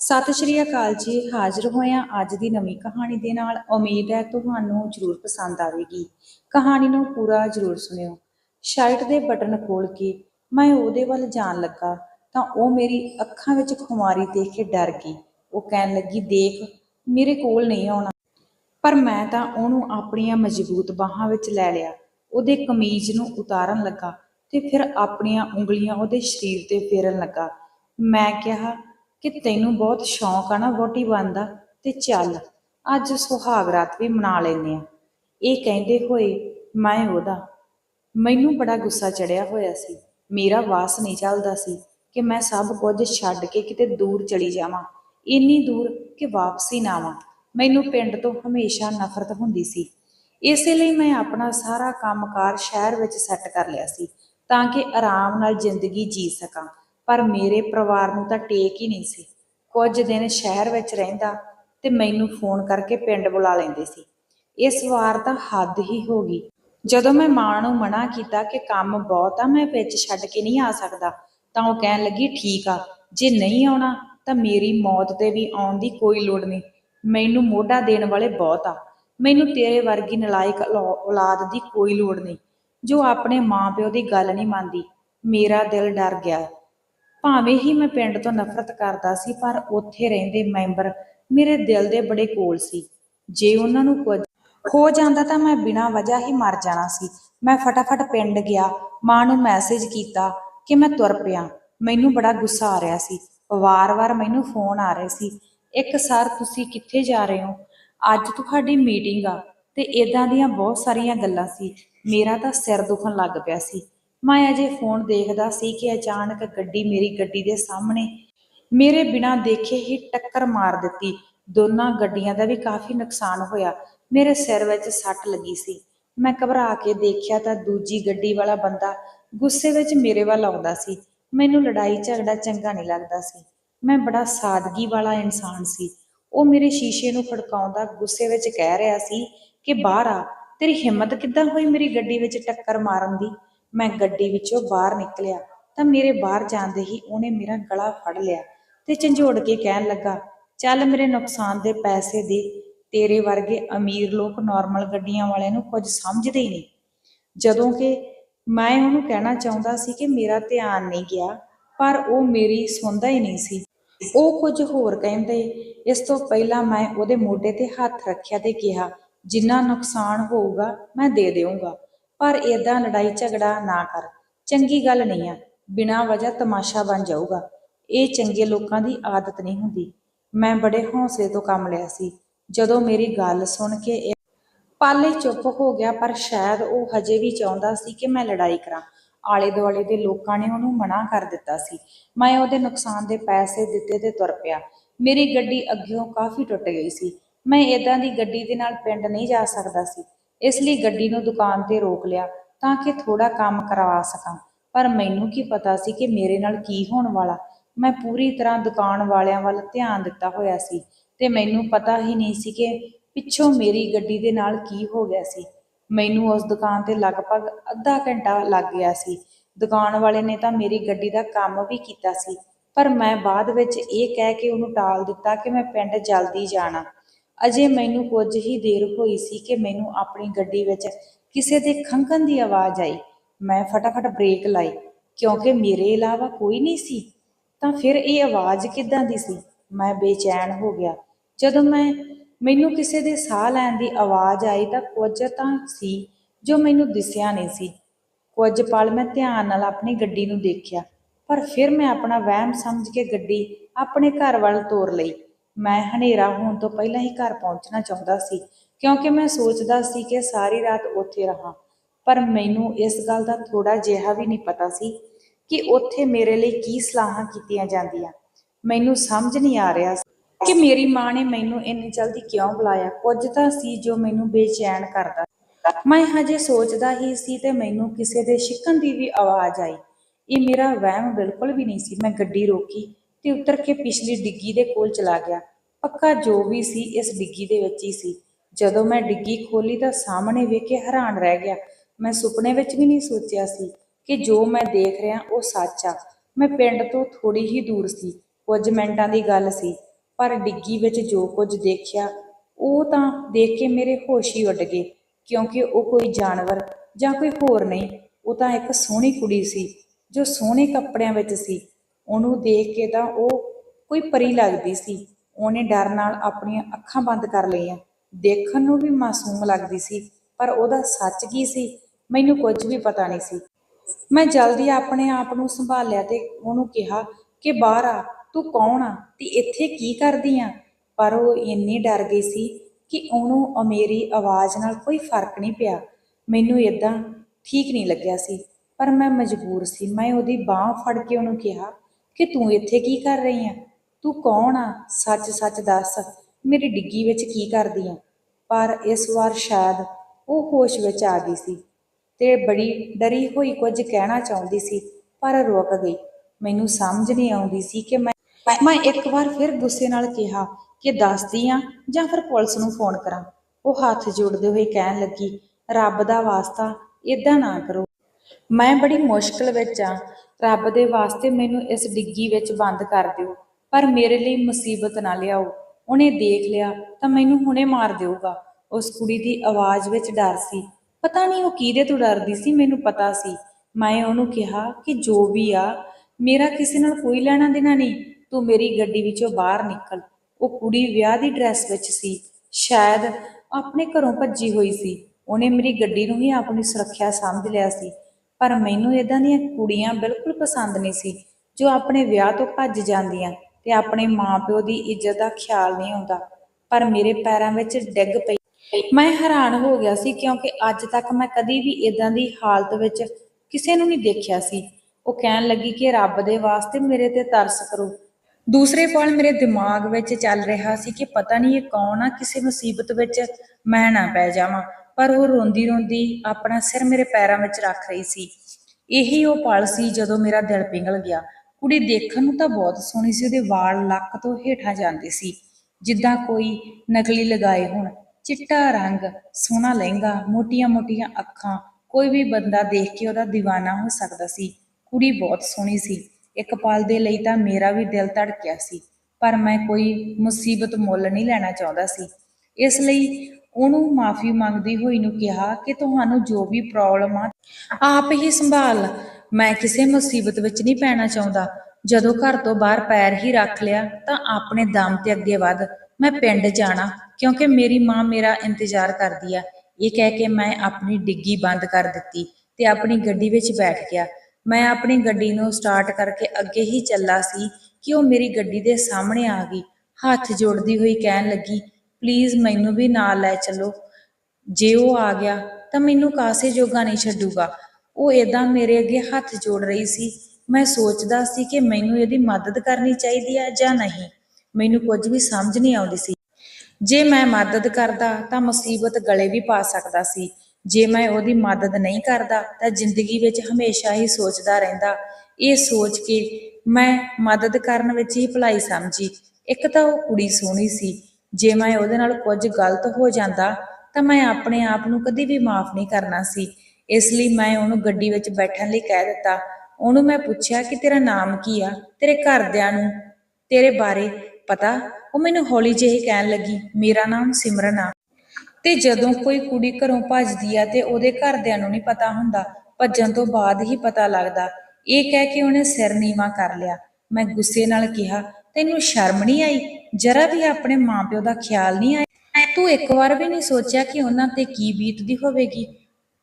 ਸਤਿ ਸ਼੍ਰੀ ਅਕਾਲ ਜੀ, ਹਾਜ਼ਰ ਹੋਇਆ ਅੱਜ ਦੀ ਨਵੀਂ ਕਹਾਣੀ ਦੇ ਨਾਲ ਉਮੀਦ ਹੈ ਤੁਹਾਨੂੰ ਜ਼ਰੂਰ ਪਸੰਦ ਆਵੇਗੀ। ਕਹਾਣੀ ਨੂੰ ਪੂਰਾ ਜ਼ਰੂਰ ਸੁਣਿਓ। ਸ਼ਰਟ ਦੇ ਬਟਨ ਖੋਲ ਕੇ ਮੈਂ ਉਹਦੇ ਵੱਲ ਜਾਣ ਲੱਗਾ ਤਾਂ ਉਹ ਮੇਰੀ ਅੱਖਾਂ ਵਿੱਚ ਖੁਮਾਰੀ ਦੇਖ ਕੇ ਡਰ ਗਈ। ਉਹ ਕਹਿਣ ਲੱਗੀ, ਦੇਖ, ਮੇਰੇ ਕੋਲ ਨਹੀਂ ਆਉਣਾ। ਪਰ ਮੈਂ ਤਾਂ ਉਹਨੂੰ ਆਪਣੀਆਂ ਮਜ਼ਬੂਤ ਬਾਹਾਂ ਵਿੱਚ ਲੈ ਲਿਆ। ਉਹਦੇ ਕਮੀਜ਼ ਨੂੰ ਉਤਾਰਨ ਲੱਗਾ ਤੇ ਫਿਰ ਆਪਣੀਆਂ ਉਂਗਲੀਆਂ ਉਹਦੇ ਸਰੀਰ ਤੇ ਫੇਰਨ ਲੱਗਾ। ਮੈਂ ਕਿਹਾ ਕਿ ਤੈਨੂੰ ਬਹੁਤ ਸ਼ੌਂਕ ਆ ਨਾ ਵੋਟੀ ਬਣਦਾ ਤੇ ਚੱਲ, ਅੱਜ ਸੁਹਾਗ ਰਾਤ ਵੀ ਮਨਾ ਲੈਨੇ ਆ। ਇਹ ਕਹਿੰਦੇ ਹੋਏ ਮੈਂ ਉਹਦਾ, ਮੈਨੂੰ ਬੜਾ ਗੁੱਸਾ ਚੜਿਆ ਹੋਇਆ ਸੀ। ਮੇਰਾ ਵਾਸ ਨਹੀਂ ਚੱਲਦਾ ਸੀ ਕਿ ਮੈਂ ਸਭ ਕੁਝ ਛੱਡ ਕੇ ਕਿਤੇ ਦੂਰ ਚਲੀ ਜਾਵਾਂ। ਇੰਨੀ ਦੂਰ ਕਿ ਵਾਪਸੀ ਨਾ ਆਵਾਂ। ਮੈਨੂੰ ਪਿੰਡ ਤੋਂ ਹਮੇਸ਼ਾ ਨਫ਼ਰਤ ਹੁੰਦੀ ਸੀ। ਇਸੇ ਲਈ ਮੈਂ ਆਪਣਾ ਸਾਰਾ ਕੰਮਕਾਰ ਸ਼ਹਿਰ ਵਿੱਚ ਸੈੱਟ ਕਰ ਲਿਆ ਸੀ, ਤਾਂ ਕਿ ਆਰਾਮ ਨਾਲ ਜ਼ਿੰਦਗੀ ਜੀ ਸਕਾਂ। ਪਰ ਮੇਰੇ ਪਰਿਵਾਰ ਨੂੰ ਤਾਂ ਟੇਕ ਹੀ ਨਹੀਂ ਸੀ। ਕੁਝ ਦਿਨ ਸ਼ਹਿਰ ਵਿੱਚ ਰਹਿੰਦਾ ਤੇ ਮੈਨੂੰ ਫੋਨ ਕਰਕੇ ਪਿੰਡ ਬੁਲਾ ਲੈਂਦੇ ਸੀ। ਇਸ ਵਾਰ ਤਾਂ ਹੱਦ ਹੀ ਹੋ ਗਈ। ਜਦੋਂ ਮੈਂ ਮਾਂ ਨੂੰ ਮਨਾ ਕੀਤਾ ਕਿ ਕੰਮ ਬਹੁਤ ਆ, ਮੈਂ ਵਿੱਚ ਛੱਡ ਕੇ ਨਹੀਂ ਆ ਸਕਦਾ, ਤਾਂ ਉਹ ਕਹਿਣ ਲੱਗੀ, ਠੀਕ ਆ, ਜੇ ਨਹੀਂ ਆਉਣਾ ਤਾਂ ਮੇਰੀ ਮੌਤ ਤੇ ਵੀ ਆਉਣ ਦੀ ਕੋਈ ਲੋੜ ਨਹੀਂ। ਮੈਨੂੰ ਮੋਢਾ ਦੇਣ ਵਾਲੇ ਬਹੁਤ ਆ। ਮੈਨੂੰ ਤੇਰੇ ਵਰਗੀ ਨਲਾਇਕ ਔਲਾ- ਔਲਾਦ ਦੀ ਕੋਈ ਲੋੜ ਨਹੀਂ। ਜੋ ਆਪਣੇ ਮਾਂ ਪਿਓ ਦੀ ਗੱਲ ਨਹੀਂ ਮੰਨਦੀ, ਮੇਰਾ ਦਿਲ ਡਰ ਗਿਆ। ਭਾਵੇਂ ਹੀ ਮੈਂ ਪਿੰਡ ਤੋਂ ਨਫ਼ਰਤ ਕਰਦਾ ਸੀ, ਪਰ ਉੱਥੇ ਰਹਿੰਦੇ ਮੈਂਬਰ ਮੇਰੇ ਦਿਲ ਦੇ ਬੜੇ ਕੋਲ ਸੀ। ਜੇ ਉਹਨਾਂ ਨੂੰ ਕੁਝ ਹੋ ਜਾਂਦਾ ਤਾਂ ਮੈਂ ਬਿਨਾਂ ਵਜ੍ਹਾ ਹੀ ਮਰ ਜਾਣਾ ਸੀ। ਮੈਂ ਫਟਾਫਟ ਪਿੰਡ ਗਿਆ, ਮਾਂ ਨੂੰ ਮੈਸੇਜ ਕੀਤਾ ਕਿ ਮੈਂ ਤੁਰ ਪਿਆ। ਮੈਨੂੰ ਬੜਾ ਗੁੱਸਾ ਆ ਰਿਹਾ ਸੀ। ਵਾਰ-ਵਾਰ ਮੈਨੂੰ ਫੋਨ ਆ ਰਹੇ ਸੀ। ਇੱਕ, ਸਰ, ਤੁਸੀਂ ਕਿੱਥੇ ਜਾ ਰਹੇ ਹੋ? ਅੱਜ ਤੁਹਾਡੀ ਮੀਟਿੰਗ ਆ। ਤੇ ਇਦਾਂ ਦੀਆਂ ਬਹੁਤ ਸਾਰੀਆਂ ਗੱਲਾਂ ਸੀ। ਮੇਰਾ ਤਾਂ ਸਿਰ ਦੁਖਣ ਲੱਗ ਪਿਆ ਸੀ। ਮੈਂ ਅਜੇ ਫੋਨ ਦੇਖਦਾ ਸੀ ਕਿ ਅਚਾਨਕ ਗੱਡੀ ਮੇਰੀ ਗੱਡੀ ਦੇ ਸਾਹਮਣੇ ਮੇਰੇ ਬਿਨਾਂ ਦੇਖੇ ਹੀ ਟੱਕਰ ਮਾਰ ਦਿੱਤੀ। ਦੋਨਾਂ ਗੱਡੀਆਂ ਦਾ ਵੀ ਕਾਫੀ ਨੁਕਸਾਨ ਹੋਇਆ। ਮੇਰੇ ਸਿਰ ਵਿੱਚ ਸੱਟ ਲੱਗੀ ਸੀ। ਮੈਂ ਘਬਰਾ ਕੇ ਦੇਖਿਆ ਤਾਂ ਦੂਜੀ ਗੱਡੀ ਵਾਲਾ ਬੰਦਾ ਗੁੱਸੇ ਵਿੱਚ ਮੇਰੇ ਵੱਲ ਆਉਂਦਾ ਸੀ। ਮੈਨੂੰ ਲੜਾਈ ਝਗੜਾ ਚੰਗਾ ਨਹੀਂ ਲੱਗਦਾ ਸੀ। ਮੈਂ ਬੜਾ ਸਾਦਗੀ ਵਾਲਾ ਇਨਸਾਨ ਸੀ। ਉਹ ਮੇਰੇ ਸ਼ੀਸ਼ੇ ਨੂੰ ਫੜਕਾਉਂਦਾ ਗੁੱਸੇ ਵਿੱਚ ਕਹਿ ਰਿਹਾ ਸੀ ਕਿ, ਬਾਹਰ ਆ। ਤੇਰੀ ਹਿੰਮਤ ਕਿੱਦਾਂ ਹੋਈ ਮੇਰੀ ਗੱਡੀ ਵਿੱਚ ਟੱਕਰ ਮਾਰਨ ਦੀ? ਮੈਂ ਗੱਡੀ ਵਿੱਚੋਂ ਬਾਹਰ ਨਿਕਲਿਆ ਤਾਂ ਮੇਰੇ ਬਾਹਰ ਜਾਂਦੇ ਹੀ ਉਹਨੇ ਮੇਰਾ ਗਲਾ ਫੜ ਲਿਆ ਤੇ ਝੰਜੋੜ ਕੇ ਕਹਿਣ ਲੱਗਾ, ਚੱਲ ਮੇਰੇ ਨੁਕਸਾਨ ਦੇ ਪੈਸੇ ਦੇ, ਤੇਰੇ ਵਰਗੇ ਅਮੀਰ ਲੋਕ ਨਾਰਮਲ ਗੱਡੀਆਂ ਵਾਲਿਆਂ ਨੂੰ ਕੁਝ ਸਮਝਦੇ ਹੀ ਨਹੀਂ। ਜਦੋਂ ਕਿ ਮੈਂ ਉਹਨੂੰ ਕਹਿਣਾ ਚਾਹੁੰਦਾ ਸੀ ਕਿ ਮੇਰਾ ਧਿਆਨ ਨਹੀਂ ਗਿਆ, ਪਰ ਉਹ ਮੇਰੀ ਸੁਣਦਾ ਹੀ ਨਹੀਂ ਸੀ। ਉਹ ਕੁਝ ਹੋਰ ਕਹਿੰਦੇ, ਇਸ ਤੋਂ ਪਹਿਲਾਂ ਮੈਂ ਉਹਦੇ ਮੋਢੇ ਤੇ ਹੱਥ ਰੱਖਿਆ ਤੇ ਕਿਹਾ, ਜਿੰਨਾ ਨੁਕਸਾਨ ਹੋਊਗਾ, ਮੈਂ ਦੇ ਦੇਵਾਂਗਾ ਪਰ ਏਦਾਂ ਲੜਾਈ ਝਗੜਾ ਨਾ ਕਰ। ਚੰਗੀ ਗੱਲ ਨਹੀਂ ਆ। ਬਿਨਾਂ ਵਜ੍ਹਾ ਤਮਾਸ਼ਾ ਬਣ ਜਾਊਗਾ। ਇਹ ਚੰਗੇ ਲੋਕਾਂ ਦੀ ਆਦਤ ਨਹੀਂ ਹੁੰਦੀ। ਮੈਂ ਬੜੇ ਹੌਸਲੇ ਤੋਂ ਕੰਮ ਲਿਆ ਸੀ। ਜਦੋਂ ਮੇਰੀ ਗੱਲ ਸੁਣ ਕੇ ਪਾਲੇ ਚੁੱਪ ਹੋ ਗਿਆ, ਪਰ ਸ਼ਾਇਦ ਉਹ ਹਜੇ ਵੀ ਚਾਹੁੰਦਾ ਸੀ ਕਿ ਮੈਂ ਲੜਾਈ ਕਰਾਂ। ਆਲੇ ਦੁਆਲੇ ਦੇ ਲੋਕਾਂ ਨੇ ਉਹਨੂੰ ਮਨਾ ਕਰ ਦਿੱਤਾ ਸੀ। ਮੈਂ ਉਹਦੇ ਨੁਕਸਾਨ ਦੇ ਪੈਸੇ ਦਿੱਤੇ ਤੇ ਤੁਰ ਪਿਆ। ਮੇਰੀ ਗੱਡੀ ਅੱਗਿਓਂ ਕਾਫੀ ਟੁੱਟ ਗਈ ਸੀ। ਮੈਂ ਇਦਾਂ ਦੀ ਗੱਡੀ ਦੇ ਨਾਲ ਪਿੰਡ ਨਹੀਂ ਜਾ ਸਕਦਾ ਸੀ। ਇਸ ਲਈ ਗੱਡੀ ਨੂੰ ਦੁਕਾਨ ਤੇ ਰੋਕ ਲਿਆ ਤਾਂ ਕਿ ਥੋੜਾ ਕੰਮ ਕਰਵਾ ਸਕਾਂ। ਪਰ ਮੈਨੂੰ ਕੀ ਪਤਾ ਸੀ ਕਿ ਮੇਰੇ ਨਾਲ ਕੀ ਹੋਣ ਵਾਲਾ। ਮੈਂ ਪੂਰੀ ਤਰ੍ਹਾਂ ਦੁਕਾਨ ਵਾਲਿਆਂ ਵੱਲ ਧਿਆਨ ਦਿੱਤਾ ਹੋਇਆ ਸੀ ਤੇ ਮੈਨੂੰ ਪਤਾ ਹੀ ਨਹੀਂ ਸੀ ਕਿ ਪਿੱਛੋਂ ਮੇਰੀ ਗੱਡੀ ਦੇ ਨਾਲ ਕੀ ਹੋ ਗਿਆ ਸੀ। ਮੈਨੂੰ ਉਸ ਦੁਕਾਨ ਤੇ ਲਗਭਗ ਅੱਧਾ ਘੰਟਾ ਲੱਗ ਗਿਆ ਸੀ। ਦੁਕਾਨ ਵਾਲੇ ਨੇ ਤਾਂ ਮੇਰੀ ਗੱਡੀ ਦਾ ਕੰਮ ਵੀ ਕੀਤਾ ਸੀ, ਪਰ ਮੈਂ ਬਾਅਦ ਵਿੱਚ ਇਹ ਕਹਿ ਕੇ ਉਹਨੂੰ ਟਾਲ ਦਿੱਤਾ ਕਿ ਮੈਂ ਪਿੰਡ ਜਲਦੀ ਜਾਣਾ। ਅਜੇ ਮੈਨੂੰ ਕੁਝ ਹੀ ਦੇਰ ਹੋਈ ਸੀ ਕਿ ਮੈਨੂੰ ਆਪਣੀ ਗੱਡੀ ਵਿੱਚ ਕਿਸੇ ਦੇ ਖੰਘਣ ਦੀ ਆਵਾਜ਼ ਆਈ। ਮੈਂ ਫਟਾਫਟ ਬ੍ਰੇਕ ਲਾਈ, ਕਿਉਂਕਿ ਮੇਰੇ ਇਲਾਵਾ ਕੋਈ ਨਹੀਂ ਸੀ। ਤਾਂ ਫਿਰ ਇਹ ਆਵਾਜ਼ ਕਿੱਦਾਂ ਦੀ ਸੀ? ਮੈਂ ਬੇਚੈਨ ਹੋ ਗਿਆ। ਜਦੋਂ ਮੈਂ, ਮੈਨੂੰ ਕਿਸੇ ਦੇ ਸਾਹ ਲੈਣ ਦੀ ਆਵਾਜ਼ ਆਈ ਤਾਂ ਕੁਝ ਤਾਂ ਸੀ ਜੋ ਮੈਨੂੰ ਦਿਸਿਆ ਨਹੀਂ ਸੀ। ਕੁਝ ਪਲ ਮੈਂ ਧਿਆਨ ਨਾਲ ਆਪਣੀ ਗੱਡੀ ਨੂੰ ਦੇਖਿਆ, ਪਰ ਫਿਰ ਮੈਂ ਆਪਣਾ ਵਹਿਮ ਸਮਝ ਕੇ ਗੱਡੀ ਆਪਣੇ ਘਰ ਵੱਲ ਤੋਰ ਲਈ। ਮੈਂ ਹਨੇਰਾ ਹੋਣ ਤੋਂ ਪਹਿਲਾਂ ਹੀ ਘਰ ਪਹੁੰਚਣਾ ਚਾਹੁੰਦਾ ਸੀ, ਕਿਉਂਕਿ ਮੈਂ ਸੋਚਦਾ ਸੀ ਕਿ ਸਾਰੀ ਰਾਤ ਉੱਥੇ ਰਹਾ। ਪਰ ਮੈਨੂੰ ਇਸ ਗੱਲ ਦਾ ਥੋੜਾ ਜਿਹਾ ਵੀ ਨਹੀਂ ਪਤਾ ਸੀ ਕਿ ਉੱਥੇ ਮੇਰੇ ਲਈ ਕੀ ਸਲਾਹਾਂ ਕੀਤੀਆਂ ਜਾਂਦੀਆਂ। ਮੈਨੂੰ ਸਮਝ ਨਹੀਂ ਆ ਰਿਹਾ ਕਿ ਮੇਰੀ ਮਾਂ ਨੇ ਮੈਨੂੰ ਇੰਨੀ ਜਲਦੀ ਕਿਉਂ ਬੁਲਾਇਆ। ਕੁਝ ਤਾਂ ਸੀ ਜੋ ਮੈਨੂੰ ਬੇਚੈਨ ਕਰਦਾ ਮੈਂ ਹਜੇ ਸੋਚਦਾ ਹੀ ਸੀ ਤੇ ਮੈਨੂੰ ਕਿਸੇ ਦੇ ਛਿੱਕਣ ਦੀ ਵੀ ਆਵਾਜ਼ ਆਈ। ਇਹ ਮੇਰਾ ਵਹਿਮ ਬਿਲਕੁਲ ਵੀ ਨਹੀਂ ਸੀ। ਮੈਂ ਗੱਡੀ ਰੋਕੀ। ਤੇ ਉਤਰ ਕੇ ਪਿਛਲੀ ਡਿੱਗੀ ਦੇ ਕੋਲ ਚਲਾ ਗਿਆ। ਪੱਕਾ ਜੋ ਵੀ ਸੀ, ਇਸ ਡਿੱਗੀ ਦੇ ਵਿੱਚ ਹੀ ਸੀ। ਜਦੋਂ ਮੈਂ ਡਿੱਗੀ ਖੋਲੀ ਤਾਂ ਸਾਹਮਣੇ ਵੇਖ ਕੇ ਹੈਰਾਨ ਰਹਿ ਗਿਆ। ਮੈਂ ਸੁਪਨੇ ਵਿੱਚ ਵੀ ਨਹੀਂ ਸੋਚਿਆ ਸੀ ਕਿ ਜੋ ਮੈਂ ਦੇਖ ਰਿਹਾ ਉਹ ਸੱਚ ਆ। ਮੈਂ ਪਿੰਡ ਤੋਂ ਥੋੜੀ ਹੀ ਦੂਰ ਸੀ, ਕੁਝ ਮਿੰਟਾਂ ਦੀ ਗੱਲ ਸੀ, ਪਰ ਡਿੱਗੀ ਵਿੱਚ ਜੋ ਕੁਝ ਦੇਖਿਆ, ਉਹ ਤਾਂ ਦੇਖ ਕੇ ਮੇਰੇ ਹੋਸ਼ ਹੀ ਉੱਡ ਗਏ, ਕਿਉਂਕਿ ਉਹ ਕੋਈ ਜਾਨਵਰ ਜਾਂ ਕੋਈ ਹੋਰ ਨਹੀਂ, ਉਹ ਤਾਂ ਇੱਕ ਸੋਹਣੀ ਕੁੜੀ ਸੀ, ਜੋ ਸੋਹਣੇ ਕੱਪੜਿਆਂ ਵਿੱਚ ਸੀ ਉਹਨੂੰ ਦੇਖ ਕੇ ਤਾਂ ਉਹ ਕੋਈ ਪਰੀ ਲੱਗਦੀ ਸੀ। ਉਹਨੇ ਡਰ ਨਾਲ ਆਪਣੀਆਂ ਅੱਖਾਂ ਬੰਦ ਕਰ ਲਈਆਂ। ਦੇਖਣ ਨੂੰ ਵੀ ਮਾਸੂਮ ਲੱਗਦੀ ਸੀ, ਪਰ ਉਹਦਾ ਸੱਚ ਕੀ ਸੀ, ਮੈਨੂੰ ਕੁਝ ਵੀ ਪਤਾ ਨਹੀਂ ਸੀ। ਮੈਂ ਜਲਦੀ ਆਪਣੇ ਆਪ ਨੂੰ ਸੰਭਾਲਿਆ ਤੇ ਉਹਨੂੰ ਕਿਹਾ ਕਿ, ਬਾਹਰ ਆ, ਤੂੰ ਕੌਣ ਆ? ਤੇ ਇੱਥੇ ਕੀ ਕਰਦੀ ਆ? ਪਰ ਉਹ ਇੰਨੀ ਡਰ ਗਈ ਸੀ ਕਿ ਉਹਨੂੰ ਮੇਰੀ ਆਵਾਜ਼ ਨਾਲ ਕੋਈ ਫ਼ਰਕ ਨਹੀਂ ਪਿਆ। ਮੈਨੂੰ ਇਦਾਂ ਠੀਕ ਨਹੀਂ ਲੱਗਿਆ ਸੀ, ਪਰ ਮੈਂ ਮਜਬੂਰ ਸੀ। ਮੈਂ ਉਹਦੀ ਬਾਹ ਫੜ ਕੇ ਉਹਨੂੰ ਕਿਹਾ ਕਿ ਤੂੰ ਇੱਥੇ ਕੀ ਕਰ ਰਹੀ ਆ? ਤੂੰ ਕੌਣ ਆ? ਸੱਚ ਸੱਚ ਦੱਸ। ਮੇਰੀ ਡਿੱਗੀ ਵਿੱਚ ਕੀ ਕਰਦੀ ਆ? ਪਰ ਇਸ ਵਾਰ ਸ਼ਾਇਦ ਉਹ ਹੋਸ਼ ਵਿੱਚ ਆ ਗਈ ਸੀ ਤੇ ਬੜੀ ਡਰੀ ਹੋਈ ਕੁਝ ਕਹਿਣਾ ਚਾਹੁੰਦੀ ਸੀ, ਪਰ ਰੁਕ ਗਈ। ਮੈਨੂੰ ਸਮਝ ਨਹੀਂ ਆਉਂਦੀ ਸੀ ਕਿ ਮੈਂ ਮੈਂ ਇੱਕ ਵਾਰ ਫਿਰ ਗੁੱਸੇ ਨਾਲ ਕਿਹਾ ਕਿ ਦੱਸਦੀ ਆ ਜਾਂ ਫਿਰ ਪੁਲਿਸ ਨੂੰ ਫੋਨ ਕਰਾਂ। ਉਹ ਹੱਥ ਜੋੜਦੇ ਹੋਏ ਕਹਿਣ ਲੱਗੀ, ਰੱਬ ਦਾ ਵਾਸਤਾ ਇਦਾਂ ਨਾ ਕਰੋ। ਮੈਂ ਬੜੀ ਮੁਸ਼ਕਲ ਵਿੱਚ ਆ। ਰੱਬ ਦੇ ਵਾਸਤੇ ਮੈਨੂੰ ਇਸ ਡਿੱਗੀ ਵਿੱਚ ਬੰਦ ਕਰ ਦਿਓ, ਪਰ ਮੇਰੇ ਲਈ ਮੁਸੀਬਤ ਨਾ ਲਿਆਓ। ਉਹਨੇ ਦੇਖ ਲਿਆ ਤਾਂ ਮੈਨੂੰ ਹੁਣੇ ਮਾਰ ਦੇਊਗਾ। ਉਸ ਕੁੜੀ ਦੀ ਆਵਾਜ਼ ਵਿੱਚ ਡਰ ਸੀ। ਪਤਾ ਨਹੀਂ ਉਹ ਕਿਹਦੇ ਤੋਂ ਡਰਦੀ ਸੀ, ਮੈਨੂੰ ਪਤਾ ਸੀ। ਮੈਂ ਉਹਨੂੰ ਕਿਹਾ ਕਿ ਜੋ ਵੀ ਆ, ਮੇਰਾ ਕਿਸੇ ਨਾਲ ਕੋਈ ਲੈਣਾ ਦੇਣਾ ਨਹੀਂ, ਤੂੰ ਮੇਰੀ ਗੱਡੀ ਵਿੱਚੋਂ ਬਾਹਰ ਨਿਕਲ। ਉਹ ਕੁੜੀ ਵਿਆਹ ਦੀ ਡਰੈਸ ਵਿੱਚ ਸੀ। ਸ਼ਾਇਦ ਆਪਣੇ ਘਰੋਂ ਭੱਜੀ ਹੋਈ ਸੀ। ਉਹਨੇ ਮੇਰੀ ਗੱਡੀ ਨੂੰ ਹੀ ਆਪਣੀ ਸੁਰੱਖਿਆ ਸਮਝ ਲਿਆ ਸੀ। ਪਰ ਮੈਨੂੰ ਇਦਾਂ ਦੀਆਂ ਕੁੜੀਆਂ ਬਿਲਕੁਲ ਪਸੰਦ ਨਹੀਂ ਸੀ, ਜੋ ਆਪਣੇ ਵਿਆਹ ਤੋਂ ਭੱਜ ਜਾਂਦੀਆਂ ਤੇ ਆਪਣੇ ਮਾਪਿਓ ਦੀ ਇੱਜ਼ਤ ਦਾ ਖਿਆਲ ਨਹੀਂ ਆਉਂਦਾ। ਪਰ ਮੇਰੇ ਪੈਰਾਂ ਵਿੱਚ ਡਿੱਗ ਪਈ। ਮੈਂ ਹੈਰਾਨ ਹੋ ਗਿਆ ਸੀ ਕਿਉਂਕਿ ਅੱਜ ਤੱਕ ਮੈਂ ਕਦੀ ਵੀ ਇਦਾਂ ਦੀ ਹਾਲਤ ਵਿੱਚ ਕਿਸੇ ਨੂੰ ਨਹੀਂ ਦੇਖਿਆ ਸੀ। ਉਹ ਕਹਿਣ ਲੱਗੀ ਕਿ ਰੱਬ ਦੇ ਵਾਸਤੇ ਮੇਰੇ ਤੇ ਤਰਸ ਕਰੋ। ਦੂਸਰੇ ਪਲ ਮੇਰੇ ਦਿਮਾਗ ਵਿੱਚ ਚੱਲ ਰਿਹਾ ਸੀ ਕਿ ਪਤਾ ਨਹੀਂ ਇਹ ਕੌਣ ਆ, ਕਿਸੇ ਮੁਸੀਬਤ ਵਿੱਚ ਮੈਂ ਨਾ ਪੈ ਜਾਵਾਂ। ਪਰ ਉਹ ਰੋਂਦੀ ਰੋਂਦੀ ਆਪਣਾ ਸਿਰ ਮੇਰੇ ਪੈਰਾਂ ਵਿੱਚ ਰੱਖ ਰਹੀ ਸੀ। ਇਹੀ ਉਹ ਪਲ ਸੀ ਜਦੋਂ ਮੇਰਾ ਦਿਲ ਪਿਘਲ ਗਿਆ। ਕੁੜੀ ਦੇਖਣ ਨੂੰ ਤਾਂ ਬਹੁਤ ਸੋਹਣੀ ਸੀ, ਉਹਦੇ ਵਾਲ ਲੱਕ ਤੋਂ ਹੇਠਾਂ ਜਾਂਦੇ ਸੀ। ਜਿੱਦਾਂ ਕੋਈ ਨਕਲੀ ਲਗਾਏ ਹੋਣ। ਚਿੱਟਾ ਰੰਗ, ਸੋਹਣਾ ਲਹਿੰਗਾ ਮੋਟੀਆਂ-ਮੋਟੀਆਂ ਅੱਖਾਂ, ਕੋਈ ਵੀ ਬੰਦਾ ਦੇਖ ਕੇ ਉਹਦਾ دیਵਾਨਾ ਹੋ ਸਕਦਾ ਸੀ। ਕੁੜੀ ਬਹੁਤ ਸੋਹਣੀ ਸੀ। ਇੱਕ ਪਲ ਦੇ ਲਈ ਤਾਂ ਮੇਰਾ ਵੀ ਦਿਲ ਧੜਕਿਆ ਸੀ। ਪਰ ਮੈਂ ਕੋਈ ਮੁਸੀਬਤ ਮੁੱਲ ਨਹੀਂ ਲੈਣਾ ਚਾਹੁੰਦਾ ਸੀ। ਇਸ ਲਈ ਉਹਨੂੰ ਮਾਫੀ ਮੰਗਦੀ ਹੋਈ ਨੂੰ ਕਿਹਾ ਕਿ ਤੁਹਾਨੂੰ ਜੋ ਵੀ ਪ੍ਰੋਬਲਮ ਆ, ਆਪ ਹੀ ਸੰਭਾਲ। ਮੈਂ ਕਿਸੇ ਮੁਸੀਬਤ ਵਿੱਚ ਨਹੀਂ ਪੈਣਾ ਚਾਹੁੰਦਾ। ਜਦੋਂ ਘਰ ਤੋਂ ਬਾਹਰ ਪੈਰ ਹੀ ਰੱਖ ਲਿਆ, ਤਾਂ ਆਪਣੇ ਦਮ ਤੇ ਅੱਗੇ ਵਧ। ਮੈਂ ਪਿੰਡ ਜਾਣਾ, ਕਿਉਂਕਿ ਮੇਰੀ ਮਾਂ ਮੇਰਾ ਇੰਤਜ਼ਾਰ ਕਰਦੀ ਆ। ਇਹ ਕਹਿ ਕੇ ਮੈਂ ਆਪਣੀ ਡਿੱਗੀ ਬੰਦ ਕਰ ਦਿੱਤੀ ਤੇ ਆਪਣੀ ਗੱਡੀ ਵਿੱਚ ਬੈਠ ਗਿਆ। ਮੈਂ ਆਪਣੀ ਗੱਡੀ ਨੂੰ ਸਟਾਰਟ ਕਰਕੇ ਅੱਗੇ ਹੀ ਚੱਲਾ ਸੀ ਕਿ ਉਹ ਮੇਰੀ ਗੱਡੀ ਦੇ ਸਾਹਮਣੇ ਆ ਗਈ। ਹੱਥ ਜੋੜਦੀ ਹੋਈ ਕਹਿਣ ਲੱਗੀ ਪਲੀਜ਼ ਮੈਨੂੰ ਵੀ ਨਾਲ ਲੈ ਚੱਲੋ। ਜੇ ਉਹ ਆ ਗਿਆ, ਤਾਂ ਮੈਨੂੰ ਕਾਸੇ ਜੋਗਾ ਨਹੀਂ ਛੱਡੂਗਾ। ਉਹ ਏਦਾਂ ਮੇਰੇ ਅੱਗੇ ਹੱਥ ਜੋੜ ਰਹੀ ਸੀ। ਮੈਂ ਸੋਚਦਾ ਸੀ ਕਿ ਮੈਨੂੰ ਇਹਦੀ ਮਦਦ ਕਰਨੀ ਚਾਹੀਦੀ ਹੈ ਜਾਂ ਨਹੀਂ। ਮੈਨੂੰ ਕੁਝ ਵੀ ਸਮਝ ਨਹੀਂ ਆਉਂਦੀ ਸੀ। ਜੇ ਮੈਂ ਮਦਦ ਕਰਦਾ, ਤਾਂ ਮੁਸੀਬਤ ਗਲੇ ਵੀ ਪਾ ਸਕਦਾ ਸੀ। ਜੇ ਮੈਂ ਉਹਦੀ ਮਦਦ ਨਹੀਂ ਕਰਦਾ, ਤਾਂ ਜ਼ਿੰਦਗੀ ਵਿੱਚ ਹਮੇਸ਼ਾ ਹੀ ਸੋਚਦਾ ਰਹਿੰਦਾ। ਇਹ ਸੋਚ ਕੇ ਮੈਂ ਮਦਦ ਕਰਨ ਵਿੱਚ ਹੀ ਭਲਾਈ ਸਮਝੀ। ਇੱਕ ਤਾਂ ਉਹ ਕੁੜੀ ਸੋਹਣੀ ਸੀ। ਜੇ ਮੈਂ ਉਹਦੇ ਨਾਲ ਕੁਝ ਗਲਤ ਹੋ ਜਾਂਦਾ, ਤਾਂ ਮੈਂ ਆਪਣੇ ਆਪ ਨੂੰ ਕਦੀ ਵੀ ਮਾਫ ਨਹੀਂ ਕਰਨਾ ਸੀ। ਇਸ ਲਈ ਮੈਂ ਉਹਨੂੰ ਗੱਡੀ ਵਿੱਚ ਬੈਠਣ ਲਈ ਕਹਿ ਦਿੱਤਾ। ਉਹਨੂੰ ਮੈਂ ਪੁੱਛਿਆ ਕਿ ਤੇਰਾ ਨਾਮ ਕੀ ਆ? ਤੇਰੇ ਘਰਦਿਆਂ ਨੂੰ? ਤੇਰੇ ਬਾਰੇ ਪਤਾ? ਉਹ ਮੈਨੂੰ ਹੌਲੀ ਜਿਹੀ ਕਹਿਣ ਲੱਗੀ, ਮੇਰਾ ਨਾਮ ਸਿਮਰਨ ਆ। ਤੇ ਜਦੋਂ ਕੋਈ ਕੁੜੀ ਘਰੋਂ ਭੱਜਦੀ ਆ ਤੇ ਉਹਦੇ ਘਰਦਿਆਂ ਨੂੰ ਨਹੀਂ ਪਤਾ ਹੁੰਦਾ, ਭੱਜਣ ਤੋਂ ਬਾਅਦ ਹੀ ਪਤਾ ਲੱਗਦਾ। ਇਹ ਕਹਿ ਕੇ ਉਹਨੇ ਸਿਰ ਨੀਵਾ ਕਰ ਲਿਆ। ਮੈਂ ਗੁੱਸੇ ਨਾਲ ਕਿਹਾ, ਤੈਨੂੰ ਸ਼ਰਮ ਨਹੀਂ ਆਈ? ਜਰਾ ਵੀ ਆਪਣੇ ਮਾਪਿਓ ਦਾ ਖਿਆਲ ਨਹੀਂ ਆਇਆ। ਤੂੰ ਇੱਕ ਵਾਰ ਵੀ ਨਹੀਂ ਸੋਚਿਆ ਕਿ ਉਹਨਾਂ ਤੇ ਕੀ ਬੀਤਦੀ ਹੋਵੇਗੀ।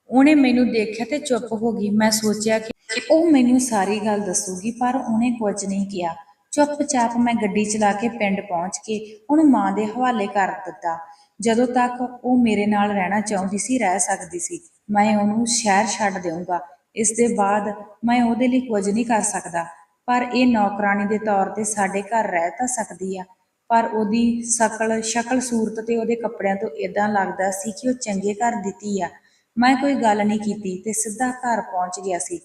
ਉਹਨੇ ਮੈਨੂੰ ਦੇਖਿਆ ਤੇ ਚੁੱਪ ਹੋ ਗਈ। ਮੈਂ ਸੋਚਿਆ ਕਿ ਉਹ ਮੈਨੂੰ ਸਾਰੀ ਗੱਲ ਦੱਸੂਗੀ, ਪਰ ਉਹਨੇ ਕੁਝ ਨਹੀਂ ਕਿਹਾ। ਚੁੱਪਚਾਪ ਮੈਂ ਗੱਡੀ ਚਲਾ ਕੇ ਪਿੰਡ ਪਹੁੰਚ ਕੇ ਉਹਨੂੰ ਮਾਂ ਦੇ ਹਵਾਲੇ ਕਰ ਦਿੱਤਾ। ਜਦੋਂ ਤੱਕ ਉਹ ਮੇਰੇ ਨਾਲ ਰਹਿਣਾ ਚਾਹੁੰਦੀ ਸੀ, ਰਹਿ ਸਕਦੀ ਸੀ। ਮੈਂ ਉਹਨੂੰ ਸ਼ਹਿਰ ਛੱਡ ਦੇਵਾਂਗਾ ਇਸ ਦੇ ਬਾਅਦ ਮੈਂ ਉਹਦੇ ਲਈ ਕੁਝ ਨਹੀਂ ਕਰ ਸਕਦਾ। ਪਰ ਇਹ ਨੌਕਰਾਨੀ ਦੇ ਤੌਰ ਤੇ ਸਾਡੇ ਘਰ ਰਹਿ ਤਾਂ ਸਕਦੀ ਆ। ਪਰ ਉਹਦੀ ਸ਼ਕਲ ਸ਼ਕਲ ਸੂਰਤ ਤੇ ਉਹਦੇ ਕੱਪੜਿਆਂ ਤੋਂ ਇਦਾਂ ਲੱਗਦਾ ਸੀ ਕਿ ਉਹ ਚੰਗੇ ਘਰ ਦਿੱਤੀ ਆ। ਮੈਂ ਕੋਈ ਗੱਲ ਨਹੀਂ ਕੀਤੀ ਤੇ ਸਿੱਧਾ ਘਰ ਪਹੁੰਚ ਗਿਆ ਸੀ।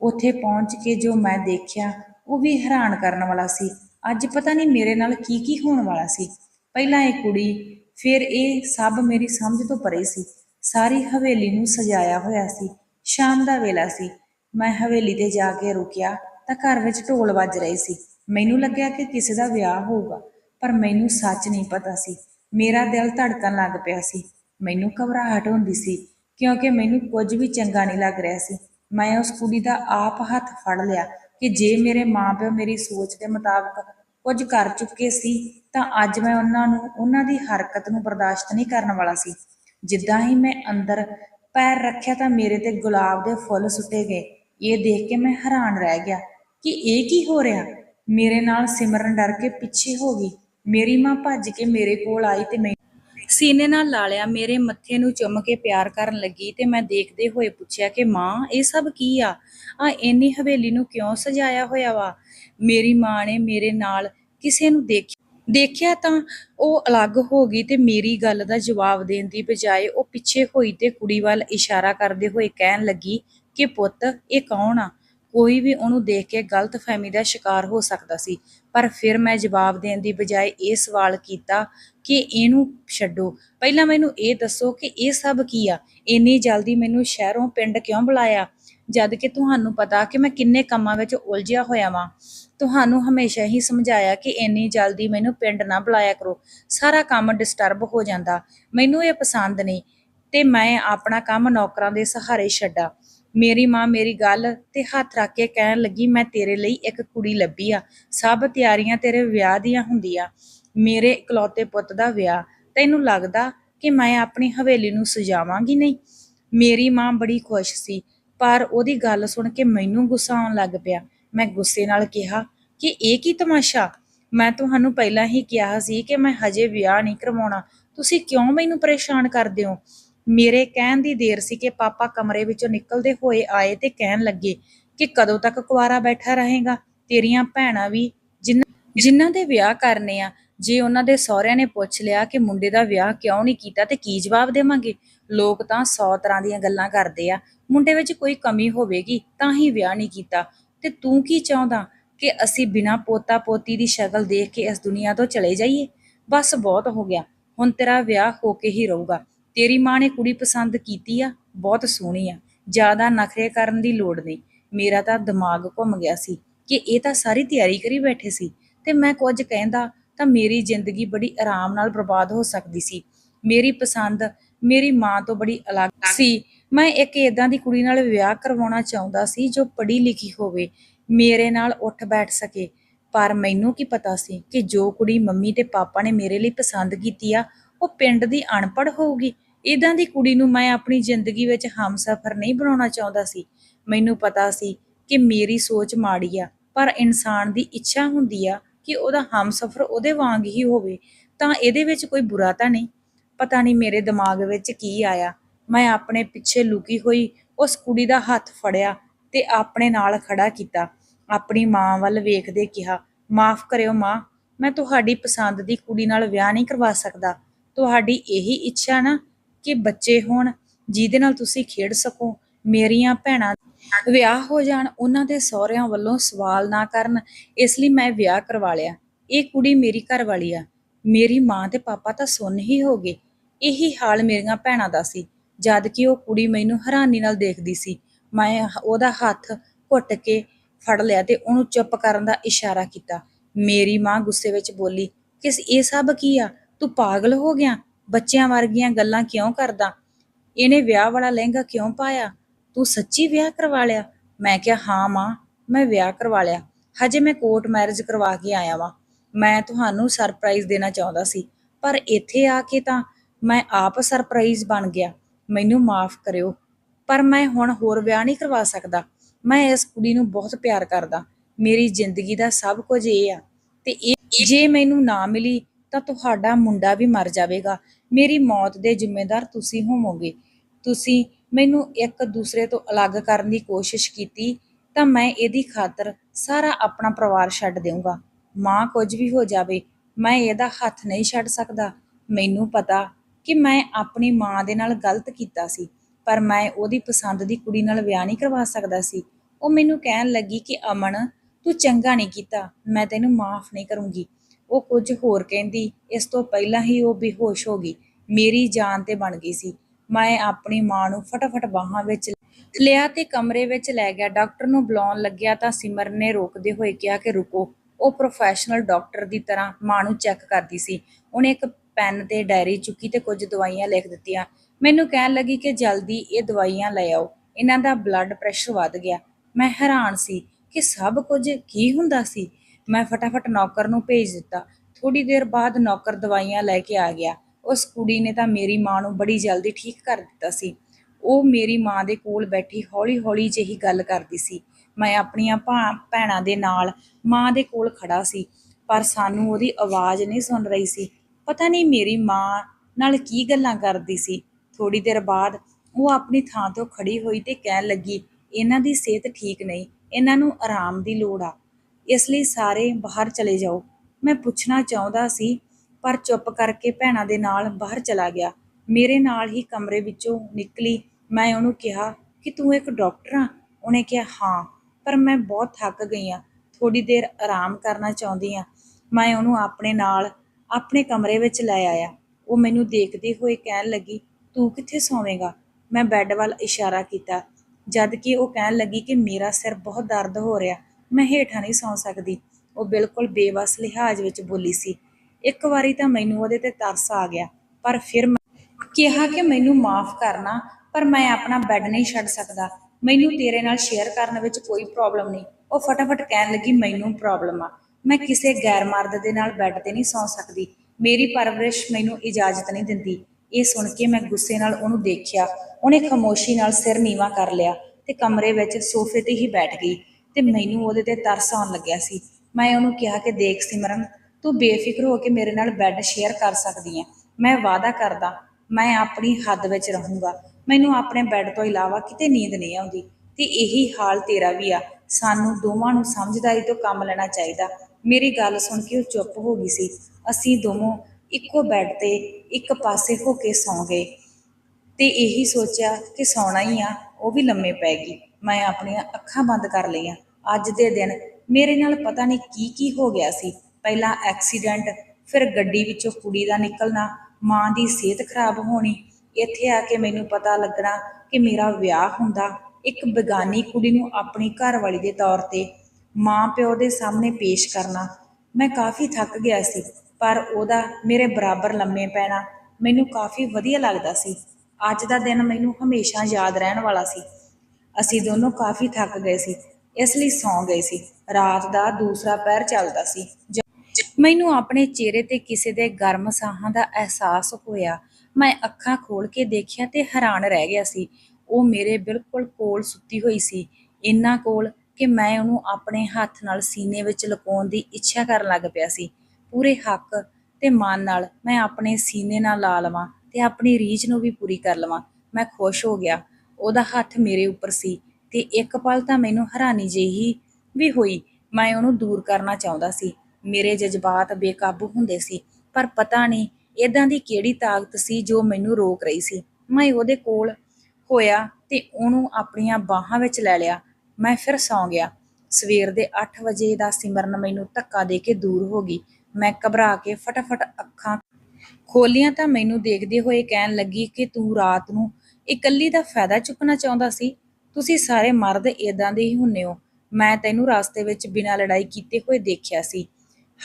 ਉੱਥੇ ਪਹੁੰਚ ਕੇ ਜੋ ਮੈਂ ਦੇਖਿਆ, ਉਹ ਵੀ ਹੈਰਾਨ ਕਰਨ ਵਾਲਾ ਸੀ। ਅੱਜ ਪਤਾ ਨਹੀਂ ਮੇਰੇ ਨਾਲ ਕੀ ਕੀ ਹੋਣ ਵਾਲਾ ਸੀ। ਪਹਿਲਾਂ ਇਹ ਕੁੜੀ, ਫਿਰ ਇਹ ਸਭ ਮੇਰੀ ਸਮਝ ਤੋਂ ਪਰੇ ਸੀ। ਸਾਰੀ ਹਵੇਲੀ ਨੂੰ ਸਜਾਇਆ ਹੋਇਆ ਸੀ। ਸ਼ਾਮ ਦਾ ਵੇਲਾ ਸੀ। ਮੈਂ ਹਵੇਲੀ ਤੇ ਜਾ ਕੇ ਰੁਕਿਆ ਤਾਂ ਘਰ ਵਿੱਚ ਢੋਲ ਵੱਜ ਰਹੇ ਸੀ। ਮੈਨੂੰ ਲੱਗਿਆ ਕਿ ਕਿਸੇ ਦਾ ਵਿਆਹ ਹੋਊਗਾ। ਪਰ ਮੈਨੂੰ ਸੱਚ ਨਹੀਂ ਪਤਾ ਸੀ। ਮੇਰਾ ਦਿਲ ਧੜਕਣ ਲੱਗ ਪਿਆ ਸੀ। ਮੈਨੂੰ ਘਬਰਾਹਟ ਹੁੰਦੀ ਸੀ, ਕਿਉਂਕਿ ਮੈਨੂੰ ਕੁਝ ਵੀ ਚੰਗਾ ਨਹੀਂ ਲੱਗ ਰਿਹਾ ਸੀ। ਮੈਂ ਉਸ ਕੁੜੀ ਦਾ ਆਪ ਹੱਥ ਫੜ ਲਿਆ ਕਿ ਜੇ ਮੇਰੇ ਮਾਪਿਓ ਮੇਰੀ ਸੋਚ ਦੇ ਮੁਤਾਬਕ ਕੁਝ ਕਰ ਚੁੱਕੇ ਸੀ, ਤਾਂ ਅੱਜ ਮੈਂ ਉਹਨਾਂ ਨੂੰ, ਉਹਨਾਂ ਦੀ ਹਰਕਤ ਨੂੰ ਬਰਦਾਸ਼ਤ ਨਹੀਂ ਕਰਨ ਵਾਲਾ ਸੀ। ਜਿੱਦਾਂ ਹੀ ਮੈਂ ਅੰਦਰ ਪੈਰ ਰੱਖਿਆ ਤਾਂ ਮੇਰੇ ਤੇ ਗੁਲਾਬ ਦੇ ਫੁੱਲ ਸੁੱਟੇ ਗਏ। ਇਹ ਦੇਖ ਕੇ ਮੈਂ ਹੈਰਾਨ ਰਹਿ ਗਿਆ ਕਿ ਇਹ ਕੀ ਹੋ ਰਿਹਾ? ਮੇਰੇ ਨਾਲ ਸਿਮਰਨ ਡਰ ਕੇ ਪਿੱਛੇ ਹੋ ਗਈ। ਮੇਰੀ ਮਾਂ ਭੱਜ ਕੇ ਮੇਰੇ ਕੋਲ ਆਈ ਤੇ ਮੈਂ ਸੀਨੇ ਨਾਲ ਲਾ ਲਿਆ ਮੇਰੇ ਮੱਥੇ ਨੂੰ ਚੁੰਮ ਕੇ ਪਿਆਰ ਕਰਨ ਲੱਗੀ ਤੇ ਮੈਂ ਦੇਖਦੇ ਹੋਏ ਪੁੱਛਿਆ ਕਿ ਮਾਂ, ਇਹ ਸਭ ਕੀ ਆ? ਆ ਇੰਨੀ ਹਵੇਲੀ ਨੂੰ ਕਿਉਂ ਸਜਾਇਆ ਹੋਇਆ ਵਾ? ਮੇਰੀ ਮਾਂ ਨੇ ਮੇਰੇ ਨਾਲ ਕਿਸੇ ਨੂੰ ਦੇਖਿਆ ਦੇਖਿਆ ਤਾਂ ਉਹ ਅਲੱਗ ਹੋ ਗਈ ਤੇ ਮੇਰੀ ਗੱਲ ਦਾ ਜਵਾਬ ਦੇਣ ਦੀ ਬਜਾਏ ਉਹ ਪਿੱਛੇ ਹੋਈ ਤੇ ਕੁੜੀ ਵੱਲ ਇਸ਼ਾਰਾ ਕਰਦੇ ਹੋਏ ਕਹਿਣ ਲੱਗੀ ਕਿ ਪੁੱਤ, ਇਹ ਕੌਣ ਆ? ਕੋਈ ਵੀ ਉਹਨੂੰ ਦੇਖ ਕੇ ਗਲਤਫਹਿਮੀ ਦਾ ਸ਼ਿਕਾਰ ਹੋ ਸਕਦਾ ਸੀ। ਪਰ ਫਿਰ ਮੈਂ ਜਵਾਬ ਦੇਣ ਦੀ ਬਜਾਏ ਇਹ ਸਵਾਲ ਕੀਤਾ ਕਿ ਇਹਨੂੰ ਛੱਡੋ। ਪਹਿਲਾਂ ਮੈਨੂੰ ਇਹ ਦੱਸੋ ਕਿ ਇਹ ਸਭ ਕੀ ਆ? ਇੰਨੀ ਜਲਦੀ ਮੈਨੂੰ ਸ਼ਹਿਰੋਂ ਪਿੰਡ ਕਿਉਂ ਬੁਲਾਇਆ? ਜਦ ਕਿ ਤੁਹਾਨੂੰ ਪਤਾ ਕਿ ਮੈਂ ਕਿੰਨੇ ਕੰਮਾਂ ਵਿੱਚ ਉਲਝਿਆ ਹੋਇਆ ਵਾਂ। ਤੁਹਾਨੂੰ ਹਮੇਸ਼ਾ ਹੀ ਸਮਝਾਇਆ ਕਿ ਇੰਨੀ ਜਲਦੀ ਮੈਨੂੰ ਪਿੰਡ ਨਾ ਬੁਲਾਇਆ ਕਰੋ। ਸਾਰਾ ਕੰਮ ਡਿਸਟਰਬ ਹੋ ਜਾਂਦਾ। ਮੈਨੂੰ ਇਹ ਪਸੰਦ ਨਹੀਂ ਤੇ ਮੈਂ ਆਪਣਾ ਕੰਮ ਨੌਕਰਾਂ ਦੇ ਸਹਾਰੇ ਛੱਡਾ। ਮੇਰੀ ਮਾਂ ਮੇਰੀ ਗੱਲ ਤੇ ਹੱਥ ਰੱਖ ਕੇ ਕਹਿਣ ਲੱਗੀ, ਮੈਂ ਤੇਰੇ ਲਈ ਇੱਕ ਕੁੜੀ ਲੱਭੀ ਆ। ਸਭ ਤਿਆਰੀਆਂ ਤੇਰੇ ਵਿਆਹ ਦੀਆਂ ਹੁੰਦੀਆਂ। ਮੇਰੇ ਇਕਲੌਤੇ ਪੁੱਤ ਦਾ ਵਿਆਹ। ਤੈਨੂੰ ਲੱਗਦਾ ਕਿ ਮੈਂ ਆਪਣੀ ਹਵੇਲੀ ਨੂੰ ਸਜਾਵਾਂਗੀ ਨਹੀਂ? ਮੇਰੀ ਮਾਂ ਬੜੀ ਖੁਸ਼ ਸੀ, ਪਰ ਉਹਦੀ ਗੱਲ ਸੁਣ ਕੇ ਮੈਨੂੰ ਗੁੱਸਾ ਆਉਣ ਲੱਗ ਪਿਆ। ਮੈਂ ਗੁੱਸੇ ਨਾਲ ਕਿਹਾ, ਕਿ ਇਹ ਕੀ ਤਮਾਸ਼ਾ? ਮੈਂ ਤੁਹਾਨੂੰ ਪਹਿਲਾਂ ਹੀ ਕਿਹਾ ਸੀ ਕਿ ਮੈਂ ਹਜੇ ਵਿਆਹ ਨਹੀਂ ਕਰਵਾਉਣਾ। ਤੁਸੀਂ ਕਿਉਂ ਮੈਨੂੰ ਪਰੇਸ਼ਾਨ ਕਰਦੇ ਹੋ? ਮੇਰੇ ਕਹਿਣ ਦੀ ਦੇਰ ਸੀ ਕਿ ਪਾਪਾ ਕਮਰੇ ਵਿੱਚੋਂ ਨਿਕਲਦੇ ਹੋਏ ਆਏ ਤੇ ਕਹਿਣ ਲੱਗੇ ਕਿ ਕਦੋਂ ਤੱਕ ਕੁਆਰਾ ਬੈਠਾ ਰਹੇਗਾ? ਤੇਰੀਆਂ ਭੈਣਾਂ ਵੀ ਜਿਨ੍ਹਾਂ ਜਿਨ੍ਹਾਂ ਦੇ ਵਿਆਹ ਕਰਨੇ ਆ, ਜੇ ਉਹਨਾਂ ਦੇ ਸਹੁਰਿਆਂ ਨੇ ਪੁੱਛ ਲਿਆ ਕਿ ਮੁੰਡੇ ਦਾ ਵਿਆਹ ਕਿਉਂ ਨਹੀਂ ਕੀਤਾ ਤੇ ਕੀ ਜਵਾਬ ਦੇਵਾਂਗੇ? ਲੋਕ ਤਾਂ 100 ਤਰ੍ਹਾਂ ਦੀਆਂ ਗੱਲਾਂ ਕਰਦੇ ਆ। ਮੁੰਡੇ ਵਿੱਚ ਕੋਈ ਕਮੀ ਹੋਵੇਗੀ ਤਾਂ ਹੀ ਵਿਆਹ ਨਹੀਂ ਕੀਤਾ। ਤੇ ਤੂੰ ਕੀ ਚਾਹੁੰਦਾ ਕਿ ਅਸੀਂ ਬਿਨਾਂ ਪੋਤਾ ਪੋਤੀ ਦੀ ਸ਼ਕਲ ਦੇਖ ਕੇ ਇਸ ਦੁਨੀਆ ਤੋਂ ਚਲੇ ਜਾਈਏ? ਬਸ ਬਹੁਤ ਹੋ ਗਿਆ। ਹੁਣ ਤੇਰਾ ਵਿਆਹ ਹੋ ਕੇ ਹੀ ਰਹੂਗਾ। ਤੇਰੀ ਮਾਂ ਨੇ ਕੁੜੀ ਪਸੰਦ ਕੀਤੀ ਆ, ਬਹੁਤ ਸੋਹਣੀ ਆ, ਜ਼ਿਆਦਾ ਨਖਰੇ ਕਰਨ ਦੀ ਲੋੜ ਨਹੀਂ। ਮੇਰਾ ਤਾਂ ਦਿਮਾਗ ਘੁੰਮ ਗਿਆ ਸੀ ਕਿ ਇਹ ਤਾਂ ਸਾਰੀ ਤਿਆਰੀ ਕਰੀ ਬੈਠੇ ਸੀ ਤੇ ਮੈਂ ਕੁਝ ਕਹਿੰਦਾ ਤਾਂ ਮੇਰੀ ਜ਼ਿੰਦਗੀ ਬੜੀ ਆਰਾਮ ਨਾਲ ਬਰਬਾਦ ਹੋ ਸਕਦੀ ਸੀ। ਮੇਰੀ ਪਸੰਦ ਮੇਰੀ ਮਾਂ ਤੋਂ ਬੜੀ ਅਲੱਗ ਸੀ। ਮੈਂ ਇੱਕ ਇਦਾਂ ਦੀ ਕੁੜੀ ਨਾਲ ਵਿਆਹ ਕਰਵਾਉਣਾ ਚਾਹੁੰਦਾ ਸੀ ਜੋ ਪੜ੍ਹੀ ਲਿਖੀ ਹੋਵੇ, ਮੇਰੇ ਨਾਲ ਉੱਠ ਬੈਠ ਸਕੇ। ਪਰ ਮੈਨੂੰ ਕੀ ਪਤਾ ਸੀ ਕਿ ਜੋ ਕੁੜੀ ਮੰਮੀ ਤੇ ਪਾਪਾ ਨੇ ਮੇਰੇ ਲਈ ਪਸੰਦ ਕੀਤੀ ਆ, ਉਹ ਪਿੰਡ ਦੀ ਅਨਪੜ੍ਹ ਹੋਊਗੀ। ਇਦਾਂ ਦੀ ਕੁੜੀ ਨੂੰ ਮੈਂ ਆਪਣੀ ਜ਼ਿੰਦਗੀ ਵਿੱਚ ਹਮਸਫਰ ਨਹੀਂ ਬਣਾਉਣਾ ਚਾਹੁੰਦਾ ਸੀ। ਮੈਨੂੰ ਪਤਾ ਸੀ ਕਿ ਮੇਰੀ ਸੋਚ ਮਾੜੀ ਆ, ਪਰ ਇਨਸਾਨ ਦੀ ਇੱਛਾ ਹੁੰਦੀ ਆ ਕਿ ਉਹਦਾ ਹਮਸਫਰ ਉਹਦੇ ਵਾਂਗ ਹੀ ਹੋਵੇ, ਤਾਂ ਇਹਦੇ ਵਿੱਚ ਕੋਈ ਬੁਰਾ ਤਾਂ ਨਹੀਂ। ਪਤਾ ਨਹੀਂ ਮੇਰੇ ਦਿਮਾਗ ਵਿੱਚ ਕੀ ਆਇਆ। ਮੈਂ ਆਪਣੇ ਪਿੱਛੇ ਲੁਕੀ ਹੋਈ, ਉਸ ਕੁੜੀ ਦਾ ਹੱਥ ਫੜਿਆ ਤੇ ਆਪਣੇ ਨਾਲ ਖੜਾ ਕੀਤਾ। ਆਪਣੀ ਮਾਂ ਵੱਲ ਵੇਖਦੇ ਕਿਹਾ, ਮਾਫ ਕਰਿਓ ਮਾਂ, ਮੈਂ ਤੁਹਾਡੀ ਪਸੰਦ ਦੀ ਕੁੜੀ ਨਾਲ ਵਿਆਹ ਨਹੀਂ ਕਰਵਾ ਸਕਦਾ। ਤੁਹਾਡੀ ਇਹੀ ਇੱਛਾ ਨਾ ਕਿ ਬੱਚੇ ਹੋਣ ਜਿਹਦੇ ਨਾਲ ਤੁਸੀਂ ਖੇਡ ਸਕੋ, ਮੇਰੀਆਂ ਭੈਣਾਂ ਵਿਆਹ ਹੋ ਜਾਣ, ਉਹਨਾਂ ਦੇ ਸਹੁਰਿਆਂ ਵੱਲੋਂ ਸਵਾਲ ਨਾ ਕਰਨ, ਇਸ ਲਈ ਮੈਂ ਵਿਆਹ ਕਰਵਾ ਲਿਆ। ਇਹ ਕੁੜੀ ਮੇਰੀ ਘਰ ਵਾਲੀ ਆ। ਮੇਰੀ ਮਾਂ ਤੇ ਪਾਪਾ ਤਾਂ ਸੁਣ ਹੀ ਹੋ ਗਏ। ਇਹੀ ਹਾਲ ਮੇਰੀਆਂ ਭੈਣਾਂ ਦਾ ਸੀ, ਜਦ ਕਿ ਉਹ ਕੁੜੀ ਮੈਨੂੰ ਹੈਰਾਨੀ ਨਾਲ ਦੇਖਦੀ ਸੀ। ਮੈਂ ਉਹਦਾ ਹੱਥ ਘੁੱਟ ਕੇ ਫੜ ਲਿਆ ਤੇ ਉਹਨੂੰ ਚੁੱਪ ਕਰਨ ਦਾ ਇਸ਼ਾਰਾ ਕੀਤਾ। ਮੇਰੀ ਮਾਂ ਗੁੱਸੇ ਵਿੱਚ ਬੋਲੀ ਕਿ ਇਹ ਸਭ ਕੀ ਆ? ਤੂੰ ਪਾਗਲ ਹੋ ਗਿਆ? ਬੱਚਿਆਂ ਵਰਗੀਆਂ ਗੱਲਾਂ ਕਿਉਂ ਕਰਦਾ? ਇਹਨੇ ਵਿਆਹ ਵਾਲਾ ਲਹਿੰਗਾ ਕਿਉਂ ਪਾਇਆ? ਤੂੰ ਸੱਚੀ ਵਿਆਹ ਕਰਵਾ ਲਿਆ? ਮੈਂ ਕਿਹਾ, ਹਾਂ ਮਾਂ, ਮੈਂ ਵਿਆਹ ਕਰਵਾ ਲਿਆ। ਹਜੇ ਮੈਂ ਕੋਰਟ ਮੈਰਿਜ ਕਰਵਾ ਕੇ ਆਇਆ ਵਾਂ। ਮੈਂ ਤੁਹਾਨੂੰ ਸਰਪ੍ਰਾਈਜ਼ ਦੇਣਾ ਚਾਹੁੰਦਾ ਸੀ, ਪਰ ਇੱਥੇ ਆ ਕੇ ਤਾਂ ਮੈਂ ਆਪ ਸਰਪ੍ਰਾਈਜ਼ ਬਣ ਗਿਆ। ਮੈਨੂੰ ਮਾਫ ਕਰਿਓ, ਪਰ ਮੈਂ ਹੁਣ ਹੋਰ ਵਿਆਹ ਨਹੀਂ ਕਰਵਾ ਸਕਦਾ। ਮੈਂ ਇਸ ਕੁੜੀ ਨੂੰ ਬਹੁਤ ਪਿਆਰ ਕਰਦਾ। ਮੇਰੀ ਜ਼ਿੰਦਗੀ ਦਾ ਸਭ ਕੁਝ ਇਹ ਆ। ਤੇ ਇਹ, ਜੇ ਮੈਨੂੰ ਨਾ ਮਿਲੀ ਤਾਂ ਤੁਹਾਡਾ ਮੁੰਡਾ ਵੀ ਮਰ ਜਾਵੇਗਾ। ਮੇਰੀ ਮੌਤ ਦੇ ਜ਼ਿੰਮੇਦਾਰ ਤੁਸੀਂ ਹੋਵੋਗੇ। ਤੁਸੀਂ ਮੈਨੂੰ ਇੱਕ ਦੂਸਰੇ ਤੋਂ ਅਲੱਗ ਕਰਨ ਦੀ ਕੋਸ਼ਿਸ਼ ਕੀਤੀ, ਤਾਂ ਮੈਂ ਇਹਦੀ ਖਾਤਰ ਸਾਰਾ ਆਪਣਾ ਪਰਿਵਾਰ ਛੱਡ ਦੇਵਾਂਗਾ ਮਾਂ ਕੁਝ ਵੀ ਹੋ ਜਾਵੇ, ਮੈਂ ਇਹਦਾ ਹੱਥ ਨਹੀਂ ਛੱਡ ਸਕਦਾ। ਮੈਨੂੰ ਪਤਾ ਕਿ ਮੈਂ ਆਪਣੀ ਮਾਂ ਦੇ ਨਾਲ ਗਲਤ ਕੀਤਾ ਸੀ, ਪਰ ਮੈਂ ਉਹਦੀ ਪਸੰਦ ਦੀ ਕੁੜੀ ਨਾਲ ਵਿਆਹ ਨਹੀਂ ਕਰਵਾ ਸਕਦਾ ਸੀ। ਉਹ ਮੈਨੂੰ ਕਹਿਣ ਲੱਗੀ ਕਿ, ਅਮਨ, ਤੂੰ ਚੰਗਾ ਨਹੀਂ ਕੀਤਾ, ਮੈਂ ਤੈਨੂੰ ਮਾਫ ਨਹੀਂ ਕਰੂੰਗੀ। ਉਹ ਕੁਝ ਹੋਰ ਕਹਿੰਦੀ, ਇਸ ਤੋਂ ਪਹਿਲਾਂ ਹੀ ਉਹ ਬੇਹੋਸ਼ ਹੋ ਗਈ। ਮੇਰੀ ਜਾਨ ਤੇ ਬਣ ਗਈ ਸੀ। ਮੈਂ ਆਪਣੀ ਮਾਂ ਨੂੰ ਫਟਾਫਟ ਬਾਹਾਂ ਵਿੱਚ ਲਿਆ ਤੇ ਕਮਰੇ ਵਿੱਚ ਲੈ ਗਿਆ। ਡਾਕਟਰ ਨੂੰ ਬੁਲਾਉਣ ਲੱਗਿਆ ਤਾਂ ਸਿਮਰ ਨੇ ਰੋਕਦੇ ਹੋਏ ਕਿਹਾ ਕਿ ਰੁਕੋ। ਉਹ ਪ੍ਰੋਫੈਸ਼ਨਲ ਡਾਕਟਰ ਦੀ ਤਰ੍ਹਾਂ ਮਾਂ ਨੂੰ ਚੈੱਕ ਕਰਦੀ ਸੀ। ਉਹਨੇ ਇੱਕ ਪੈਨ ਤੇ ਡਾਇਰੀ ਚੁੱਕੀ ਤੇ ਕੁਝ ਦਵਾਈਆਂ ਲਿਖ ਦਿੱਤੀਆਂ। ਮੈਨੂੰ ਕਹਿਣ ਲੱਗੀ ਕਿ ਜਲਦੀ ਇਹ ਦਵਾਈਆਂ ਲੈ ਆਓ। ਇਹਨਾਂ ਦਾ ਬਲੱਡ ਪ੍ਰੈਸ਼ਰ ਵੱਧ ਗਿਆ। ਮੈਂ ਹੈਰਾਨ ਸੀ ਕਿ ਸਭ ਕੁਝ ਕੀ ਹੁੰਦਾ ਸੀ? ਮੈਂ ਫਟਾਫਟ ਨੌਕਰ ਨੂੰ ਭੇਜ ਦਿੱਤਾ। ਥੋੜੀ ਦੇਰ ਬਾਅਦ ਨੌਕਰ ਦਵਾਈਆਂ ਲੈ ਕੇ ਆ ਗਿਆ। ਉਸ ਕੁੜੀ ਨੇ ਤਾਂ ਮੇਰੀ ਮਾਂ ਨੂੰ ਬੜੀ ਜਲਦੀ ਠੀਕ ਕਰ ਦਿੱਤਾ ਸੀ। ਉਹ ਮੇਰੀ ਮਾਂ ਦੇ ਕੋਲ ਬੈਠੀ ਹੌਲੀ-ਹੌਲੀ ਜਿਹੀ ਗੱਲ ਕਰਦੀ ਸੀ। ਮੈਂ ਆਪਣੀਆਂ ਭਾ- ਭੈਣਾਂ ਦੇ ਨਾਲ ਮਾਂ ਦੇ ਕੋਲ ਖੜਾ ਸੀ, ਪਰ ਸਾਨੂੰ ਉਹਦੀ ਆਵਾਜ਼ ਨਹੀਂ ਸੁਣ ਰਹੀ ਸੀ। ਪਤਾ ਨਹੀਂ ਮੇਰੀ ਮਾਂ ਨਾਲ ਕੀ ਗੱਲਾਂ ਕਰਦੀ ਸੀ। ਥੋੜੀ ਦੇਰ ਬਾਅਦ ਉਹ ਆਪਣੀ ਥਾਂ ਤੋਂ ਖੜੀ ਹੋਈ ਤੇ ਕਹਿਣ ਲੱਗੀ, ਇਹਨਾਂ ਦੀ ਸਿਹਤ ਠੀਕ ਨਹੀਂ, ਇਹਨਾਂ ਨੂੰ ਆਰਾਮ ਦੀ ਲੋੜ ਆ। ਇਸ ਲਈ ਸਾਰੇ ਬਾਹਰ ਚਲੇ ਜਾਓ। ਮੈਂ ਪੁੱਛਣਾ ਚਾਹੁੰਦਾ ਸੀ, ਪਰ ਚੁੱਪ ਕਰਕੇ ਭੈਣਾਂ ਦੇ ਨਾਲ ਬਾਹਰ ਚਲਾ ਗਿਆ। ਮੇਰੇ ਨਾਲ ਹੀ ਕਮਰੇ ਵਿੱਚੋਂ ਨਿਕਲੀ। ਮੈਂ ਉਹਨੂੰ ਕਿਹਾ, ਕਿ ਤੂੰ ਇੱਕ ਡਾਕਟਰ ਆ? ਉਹਨੇ ਕਿਹਾ, ਹਾਂ, ਪਰ ਮੈਂ ਬਹੁਤ ਥੱਕ ਗਈ ਆ। ਥੋੜੀ ਦੇਰ ਆਰਾਮ ਕਰਨਾ ਚਾਹੁੰਦੀ ਆ। ਮੈਂ ਉਹਨੂੰ ਆਪਣੇ ਨਾਲ, ਆਪਣੇ ਕਮਰੇ ਵਿੱਚ ਲੈ ਆਇਆ। ਉਹ ਮੈਨੂੰ ਦੇਖਦੇ ਹੋਏ ਕਹਿਣ ਲੱਗੀ, ਤੂੰ ਕਿੱਥੇ ਸੌਵੇਂਗਾ? ਮੈਂ ਬੈੱਡ ਵੱਲ ਇਸ਼ਾਰਾ ਕੀਤਾ। ਜਦ ਕਿ ਉਹ ਕਹਿਣ ਲੱਗੀ ਕਿ ਮੇਰਾ ਸਿਰ ਬਹੁਤ ਦਰਦ ਹੋ ਰਿਹਾ। ਮੈਂ ਹੇਠਾਂ ਨਹੀਂ ਸੌਂ ਸਕਦੀ। ਉਹ ਬਿਲਕੁਲ ਬੇਵਸ ਲਿਹਾਜ਼ ਵਿੱਚ ਬੋਲੀ ਸੀ। ਇੱਕ ਵਾਰੀ ਤਾਂ ਮੈਨੂੰ ਉਹਦੇ ਤੇ ਤਰਸ ਆ ਗਿਆ, ਪਰ ਫਿਰ ਕਿਹਾ ਕਿ ਮੈਨੂੰ ਮਾਫ ਕਰਨਾ, ਪਰ ਮੈਂ ਆਪਣਾ ਬੈੱਡ ਨਹੀਂ ਛੱਡ ਸਕਦਾ। ਮੈਨੂੰ ਤੇਰੇ ਨਾਲ ਸ਼ੇਅਰ ਕਰਨ ਵਿੱਚ ਕੋਈ ਪ੍ਰੋਬਲਮ ਨਹੀਂ। ਉਹ ਫਟਾਫਟ ਕਹਿਣ ਲੱਗੀ, ਮੈਨੂੰ ਪ੍ਰੋਬਲਮ ਆ। ਮੈਂ ਕਿਸੇ ਗੈਰ ਮਰਦ ਦੇ ਨਾਲ ਬੈੱਡ ਤੇ ਨਹੀਂ ਸੌਂ ਸਕਦੀ। ਮੇਰੀ ਪਰਵਰਿਸ਼ ਮੈਨੂੰ ਇਜਾਜ਼ਤ ਨਹੀਂ ਦਿੰਦੀ। ਇਹ ਸੁਣ ਕੇ ਮੈਂ ਗੁੱਸੇ ਨਾਲ ਉਹਨੂੰ ਦੇਖਿਆ। ਉਹਨੇ ਖਾਮੋਸ਼ੀ ਨਾਲ ਸਿਰ ਨੀਵਾ ਕਰ ਲਿਆ ਤੇ ਕਮਰੇ ਵਿੱਚ ਸੋਫੇ ਤੇ ਹੀ ਬੈਠ ਗਈ। ਤੇ ਮੈਨੂੰ ਉਹਦੇ ਤੇ ਤਰਸ ਆਉਣ ਲੱਗਿਆ ਸੀ। ਮੈਂ ਉਹਨੂੰ ਕਿਹਾ ਕਿ ਦੇਖ ਸਿਮਰਨ, ਤੂੰ ਬੇਫਿਕਰ ਹੋ ਕੇ ਮੇਰੇ ਨਾਲ ਬੈੱਡ ਸ਼ੇਅਰ ਕਰ ਸਕਦੀ ਹੈ ਮੈਂ ਵਾਅਦਾ ਕਰਦਾ, ਮੈਂ ਆਪਣੀ ਹੱਦ ਵਿੱਚ ਰਹੂੰਗਾ। ਮੈਨੂੰ ਆਪਣੇ ਬੈੱਡ ਤੋਂ ਇਲਾਵਾ ਕਿਤੇ ਨੀਂਦ ਨਹੀਂ ਆਉਂਦੀ। ਤੇ ਇਹੀ ਹਾਲ ਤੇਰਾ ਵੀ ਆ। ਸਾਨੂੰ ਦੋਵਾਂ ਨੂੰ ਸਮਝਦਾਰੀ ਤੋਂ ਕੰਮ ਲੈਣਾ ਚਾਹੀਦਾ। ਮੇਰੀ ਗੱਲ ਸੁਣ ਕੇ ਉਹ ਚੁੱਪ ਹੋ ਗਈ ਸੀ। ਅਸੀਂ ਦੋਨੋਂ ਇੱਕੋ ਬੈੱਡ ਤੇ ਇੱਕ ਪਾਸੇ ਹੋ ਕੇ ਸੌਂ ਗਏ। ਤੇ ਇਹੀ ਸੋਚਿਆ ਕਿ ਸੌਣਾ ਹੀ ਆ, ਉਹ ਵੀ ਲੰਮੇ ਪੈ ਗਈ। ਮੈਂ ਆਪਣੀਆਂ ਅੱਖਾਂ ਬੰਦ ਕਰ ਲਈਆਂ। ਅੱਜ ਦੇ ਦਿਨ। ਮੇਰੇ ਨਾਲ ਪਤਾ ਨਹੀਂ ਕੀ ਕੀ ਹੋ ਗਿਆ ਸੀ। ਪਹਿਲਾਂ ਐਕਸੀਡੈਂਟ, ਫਿਰ ਗੱਡੀ ਵਿੱਚੋਂ ਕੁੜੀ ਦਾ ਨਿਕਲਣਾ, ਮਾਂ ਦੀ ਸਿਹਤ ਖਰਾਬ ਹੋਣੀ। ਇੱਥੇ ਆ ਕੇ ਮੈਨੂੰ ਪਤਾ ਲੱਗਣਾ ਕਿ ਮੇਰਾ ਵਿਆਹ ਹੁੰਦਾ। ਇੱਕ ਬੇਗਾਨੀ ਕੁੜੀ ਨੂੰ ਆਪਣੀ ਘਰਵਾਲੀ ਦੇ ਤੌਰ ਤੇ ਮਾਂ ਪਿਓ ਦੇ ਸਾਹਮਣੇ ਪੇਸ਼ ਕਰਨਾ। ਮੈਂ ਕਾਫੀ ਥੱਕ ਗਿਆ ਸੀ, ਪਰ ਉਹਦਾ ਮੇਰੇ ਬਰਾਬਰ ਲੰਮੇ ਪੈਣਾ ਮੈਨੂੰ ਕਾਫੀ ਵਧੀਆ ਲੱਗਦਾ ਸੀ। ਅੱਜ ਦਾ ਦਿਨ ਮੈਨੂੰ ਹਮੇਸ਼ਾ ਯਾਦ ਰਹਿਣ ਵਾਲਾ ਸੀ। ਅਸੀਂ ਦੋਨੋਂ ਕਾਫੀ ਥੱਕ ਗਏ ਸੀ। ਇਸ ਲਈ ਸੌਂ ਗਏ ਸੀ। ਰਾਤ ਦਾ ਦੂਸਰਾ ਪੈਰ ਚੱਲਦਾ ਸੀ। ਮੈਨੂੰ ਆਪਣੇ ਚਿਹਰੇ ਤੇ ਕਿਸੇ ਦੇ ਗਰਮ ਸਾਹਾਂ ਦਾ ਅਹਿਸਾਸ ਹੋਇਆ, ਮੈਂ ਅੱਖਾਂ ਖੋਲ ਕੇ ਦੇਖਿਆ ਤੇ ਹੈਰਾਨ ਰਹਿ ਗਿਆ ਸੀ। ਉਹ ਮੇਰੇ ਬਿਲਕੁਲ ਕੋਲ ਸੁੱਤੀ ਹੋਈ ਸੀ। ਇੰਨਾ ਕੋਲ ਕਿ ਮੈਂ ਉਹਨੂੰ ਆਪਣੇ ਹੱਥ ਨਾਲ ਸੀਨੇ ਵਿੱਚ ਲੁਕਾਉਣ ਦੀ ਇੱਛਾ ਕਰਨ ਲੱਗ ਪਿਆ ਸੀ। ਪੂਰੇ ਹੱਕ ਤੇ ਮਾਨ ਨਾਲ ਮੈਂ ਆਪਣੇ ਸੀਨੇ ਨਾਲ ਲਾ ਲਵਾਂ ਤੇ ਆਪਣੀ ਰੀਝ ਨੂੰ ਵੀ ਪੂਰੀ ਕਰ ਲਵਾਂ। ਮੈਂ ਖੁਸ਼ ਹੋ ਗਿਆ। ਉਹਦਾ ਹੱਥ ਮੇਰੇ ਉੱਪਰ ਸੀ। ਤੇ ਇੱਕ ਪਲ ਤਾਂ ਮੈਨੂੰ ਹੈਰਾਨੀ ਜਿਹੀ ਵੀ ਹੋਈ। ਮੈਂ ਉਹਨੂੰ ਦੂਰ ਕਰਨਾ ਚਾਹੁੰਦਾ ਸੀ। ਮੇਰੇ ਜਜ਼ਬਾਤ ਬੇਕਾਬੂ ਹੁੰਦੇ ਸੀ, ਪਰ ਪਤਾ ਨਹੀਂ ਇਦਾਂ ਦੀ ਕਿਹੜੀ ਤਾਕਤ ਸੀ ਜੋ ਮੈਨੂੰ ਰੋਕ ਰਹੀ ਸੀ। ਮੈਂ ਉਹਦੇ ਕੋਲ ਹੋਇਆ ਤੇ ਉਹਨੂੰ ਆਪਣੀਆਂ ਬਾਹਾਂ ਵਿੱਚ ਲੈ ਲਿਆ। ਮੈਂ ਫਿਰ ਸੌਂ ਗਿਆ। ਸਵੇਰ ਦੇ 8 ਵਜੇ ਦਾ ਸਿਮਰਨ ਮੈਨੂੰ ਧੱਕਾ ਦੇ ਕੇ ਦੂਰ ਹੋ ਗਈ। ਮੈਂ ਘਬਰਾ ਕੇ ਫਟਾਫਟ ਅੱਖਾਂ ਖੋਲੀਆਂ ਤਾਂ ਮੈਨੂੰ ਦੇਖਦੇ ਹੋਏ ਕਹਿਣ ਲੱਗੀ ਕਿ ਤੂੰ ਰਾਤ ਨੂੰ ਇਕੱਲੀ ਦਾ ਫਾਇਦਾ ਚੁੱਕਣਾ ਚਾਹੁੰਦਾ ਸੀ। ਤੁਸੀਂ ਸਾਰੇ ਮਰਦ ਇਦਾਂ ਦੇ ਹੀ ਹੁੰਨੇ ਹੋ। ਮੈਂ ਤੈਨੂੰ ਰਾਸਤੇ ਵਿੱਚ ਬਿਨਾਂ ਲੜਾਈ ਕੀਤੇ ਹੋਏ ਦੇਖਿਆ ਸੀ।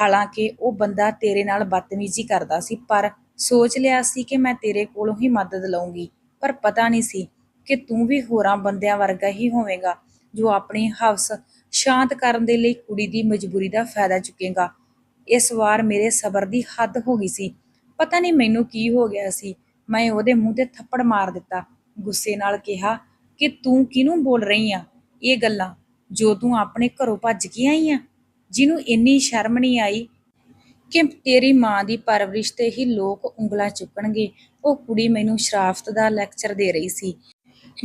ਹਾਲਾਂਕਿ ਉਹ ਬੰਦਾ ਤੇਰੇ ਨਾਲ ਬਦਤਮੀਜ਼ੀ ਕਰਦਾ ਸੀ, ਪਰ ਸੋਚ ਲਿਆ ਸੀ ਕਿ ਮੈਂ ਤੇਰੇ ਕੋਲੋਂ ਹੀ ਮਦਦ ਲਵਾਂਗੀ ਪਰ ਪਤਾ ਨਹੀਂ ਸੀ ਕਿ ਤੂੰ ਵੀ ਹੋਰਾਂ ਬੰਦਿਆਂ ਵਰਗਾ ਹੀ ਹੋਵੇਂਗਾ, ਜੋ ਆਪਣੀ ਹਵਸ ਸ਼ਾਂਤ ਕਰਨ ਦੇ ਲਈ ਕੁੜੀ ਦੀ ਮਜਬੂਰੀ ਦਾ ਫਾਇਦਾ ਚੁੱਕੇਗਾ। ਇਸ ਵਾਰ ਮੇਰੇ ਸਬਰ ਦੀ ਹੱਦ ਹੋ ਗਈ ਸੀ। ਪਤਾ ਨਹੀਂ ਮੈਨੂੰ ਕੀ ਹੋ ਗਿਆ ਸੀ। ਮੈਂ ਉਹਦੇ ਮੂੰਹ ਤੇ ਥੱਪੜ ਮਾਰ ਦਿੱਤਾ। ਗੁੱਸੇ ਨਾਲ ਕਿਹਾ ਕਿ ਤੂੰ ਕਿਹਨੂੰ ਬੋਲ ਰਹੀ ਆ? ਇਹ ਗੱਲਾਂ ਜੋ ਤੂੰ ਆਪਣੇ ਘਰੋਂ ਭੱਜ ਕੇ ਆਈ ਆ? ਜਿਹਨੂੰ ਇੰਨੀ ਸ਼ਰਮ ਨਹੀਂ ਆਈ ਕਿ ਤੇਰੀ ਮਾਂ ਦੀ ਪਰਵਰਿਸ਼ ਤੇ ਹੀ ਲੋਕ ਉਂਗਲਾਂ ਚੁੱਕਣਗੇ? ਉਹ ਕੁੜੀ ਮੈਨੂੰ ਸ਼ਰਾਫਤ ਦਾ ਲੈਕਚਰ ਦੇ ਰਹੀ ਸੀ।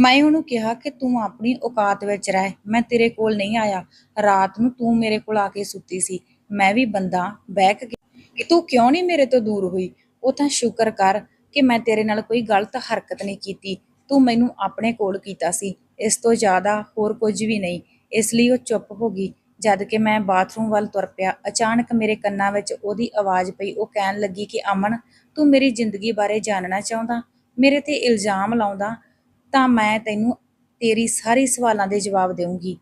ਮੈਂ ਉਹਨੂੰ ਕਿਹਾ ਕਿ ਤੂੰ ਆਪਣੀ ਔਕਾਤ ਵਿੱਚ ਰਹਿ। ਮੈਂ ਤੇਰੇ ਕੋਲ ਨਹੀਂ ਆਇਆ। ਰਾਤ ਨੂੰ ਤੂੰ ਮੇਰੇ ਕੋਲ ਆ ਕੇ ਸੁੱਤੀ ਸੀ। ਮੈਂ ਵੀ ਬੰਦਾ ਬੈਕ ਕਿ ਤੂੰ ਕਿਉਂ ਨਹੀਂ ਮੇਰੇ ਤੋਂ ਦੂਰ ਹੋਈ? ਉਹ ਤਾਂ ਸ਼ੁਕਰ ਕਰ ਕਿ ਮੈਂ ਤੇਰੇ ਨਾਲ ਕੋਈ ਗਲਤ ਹਰਕਤ ਨਹੀਂ ਕੀਤੀ। ਤੂੰ ਮੈਨੂੰ ਆਪਣੇ ਕੋਲ ਕੀਤਾ ਸੀ। ਇਸ ਤੋਂ ਜ਼ਿਆਦਾ ਹੋਰ ਕੁਝ ਵੀ ਨਹੀਂ। ਇਸ ਲਈ ਉਹ ਚੁੱਪ ਹੋ ਗਈ। ਜਦ ਕਿ ਮੈਂ ਬਾਥਰੂਮ ਵੱਲ ਤੁਰ ਪਿਆ, ਅਚਾਨਕ ਮੇਰੇ ਕੰਨਾਂ ਵਿੱਚ ਉਹਦੀ ਆਵਾਜ਼ ਪਈ। ਉਹ ਕਹਿਣ ਲੱਗੀ ਕਿ, ਅਮਨ, ਤੂੰ ਮੇਰੀ ਜ਼ਿੰਦਗੀ ਬਾਰੇ ਜਾਣਨਾ ਚਾਹੁੰਦਾ? ਮੇਰੇ ਤੇ ਇਲਜ਼ਾਮ ਲਾਉਂਦਾ ਤਾਂ ਮੈਂ ਤੈਨੂੰ ਤੇਰੀ ਸਾਰੀ ਸਵਾਲਾਂ ਦੇ ਜਵਾਬ ਦੇਵਾਂਗੀ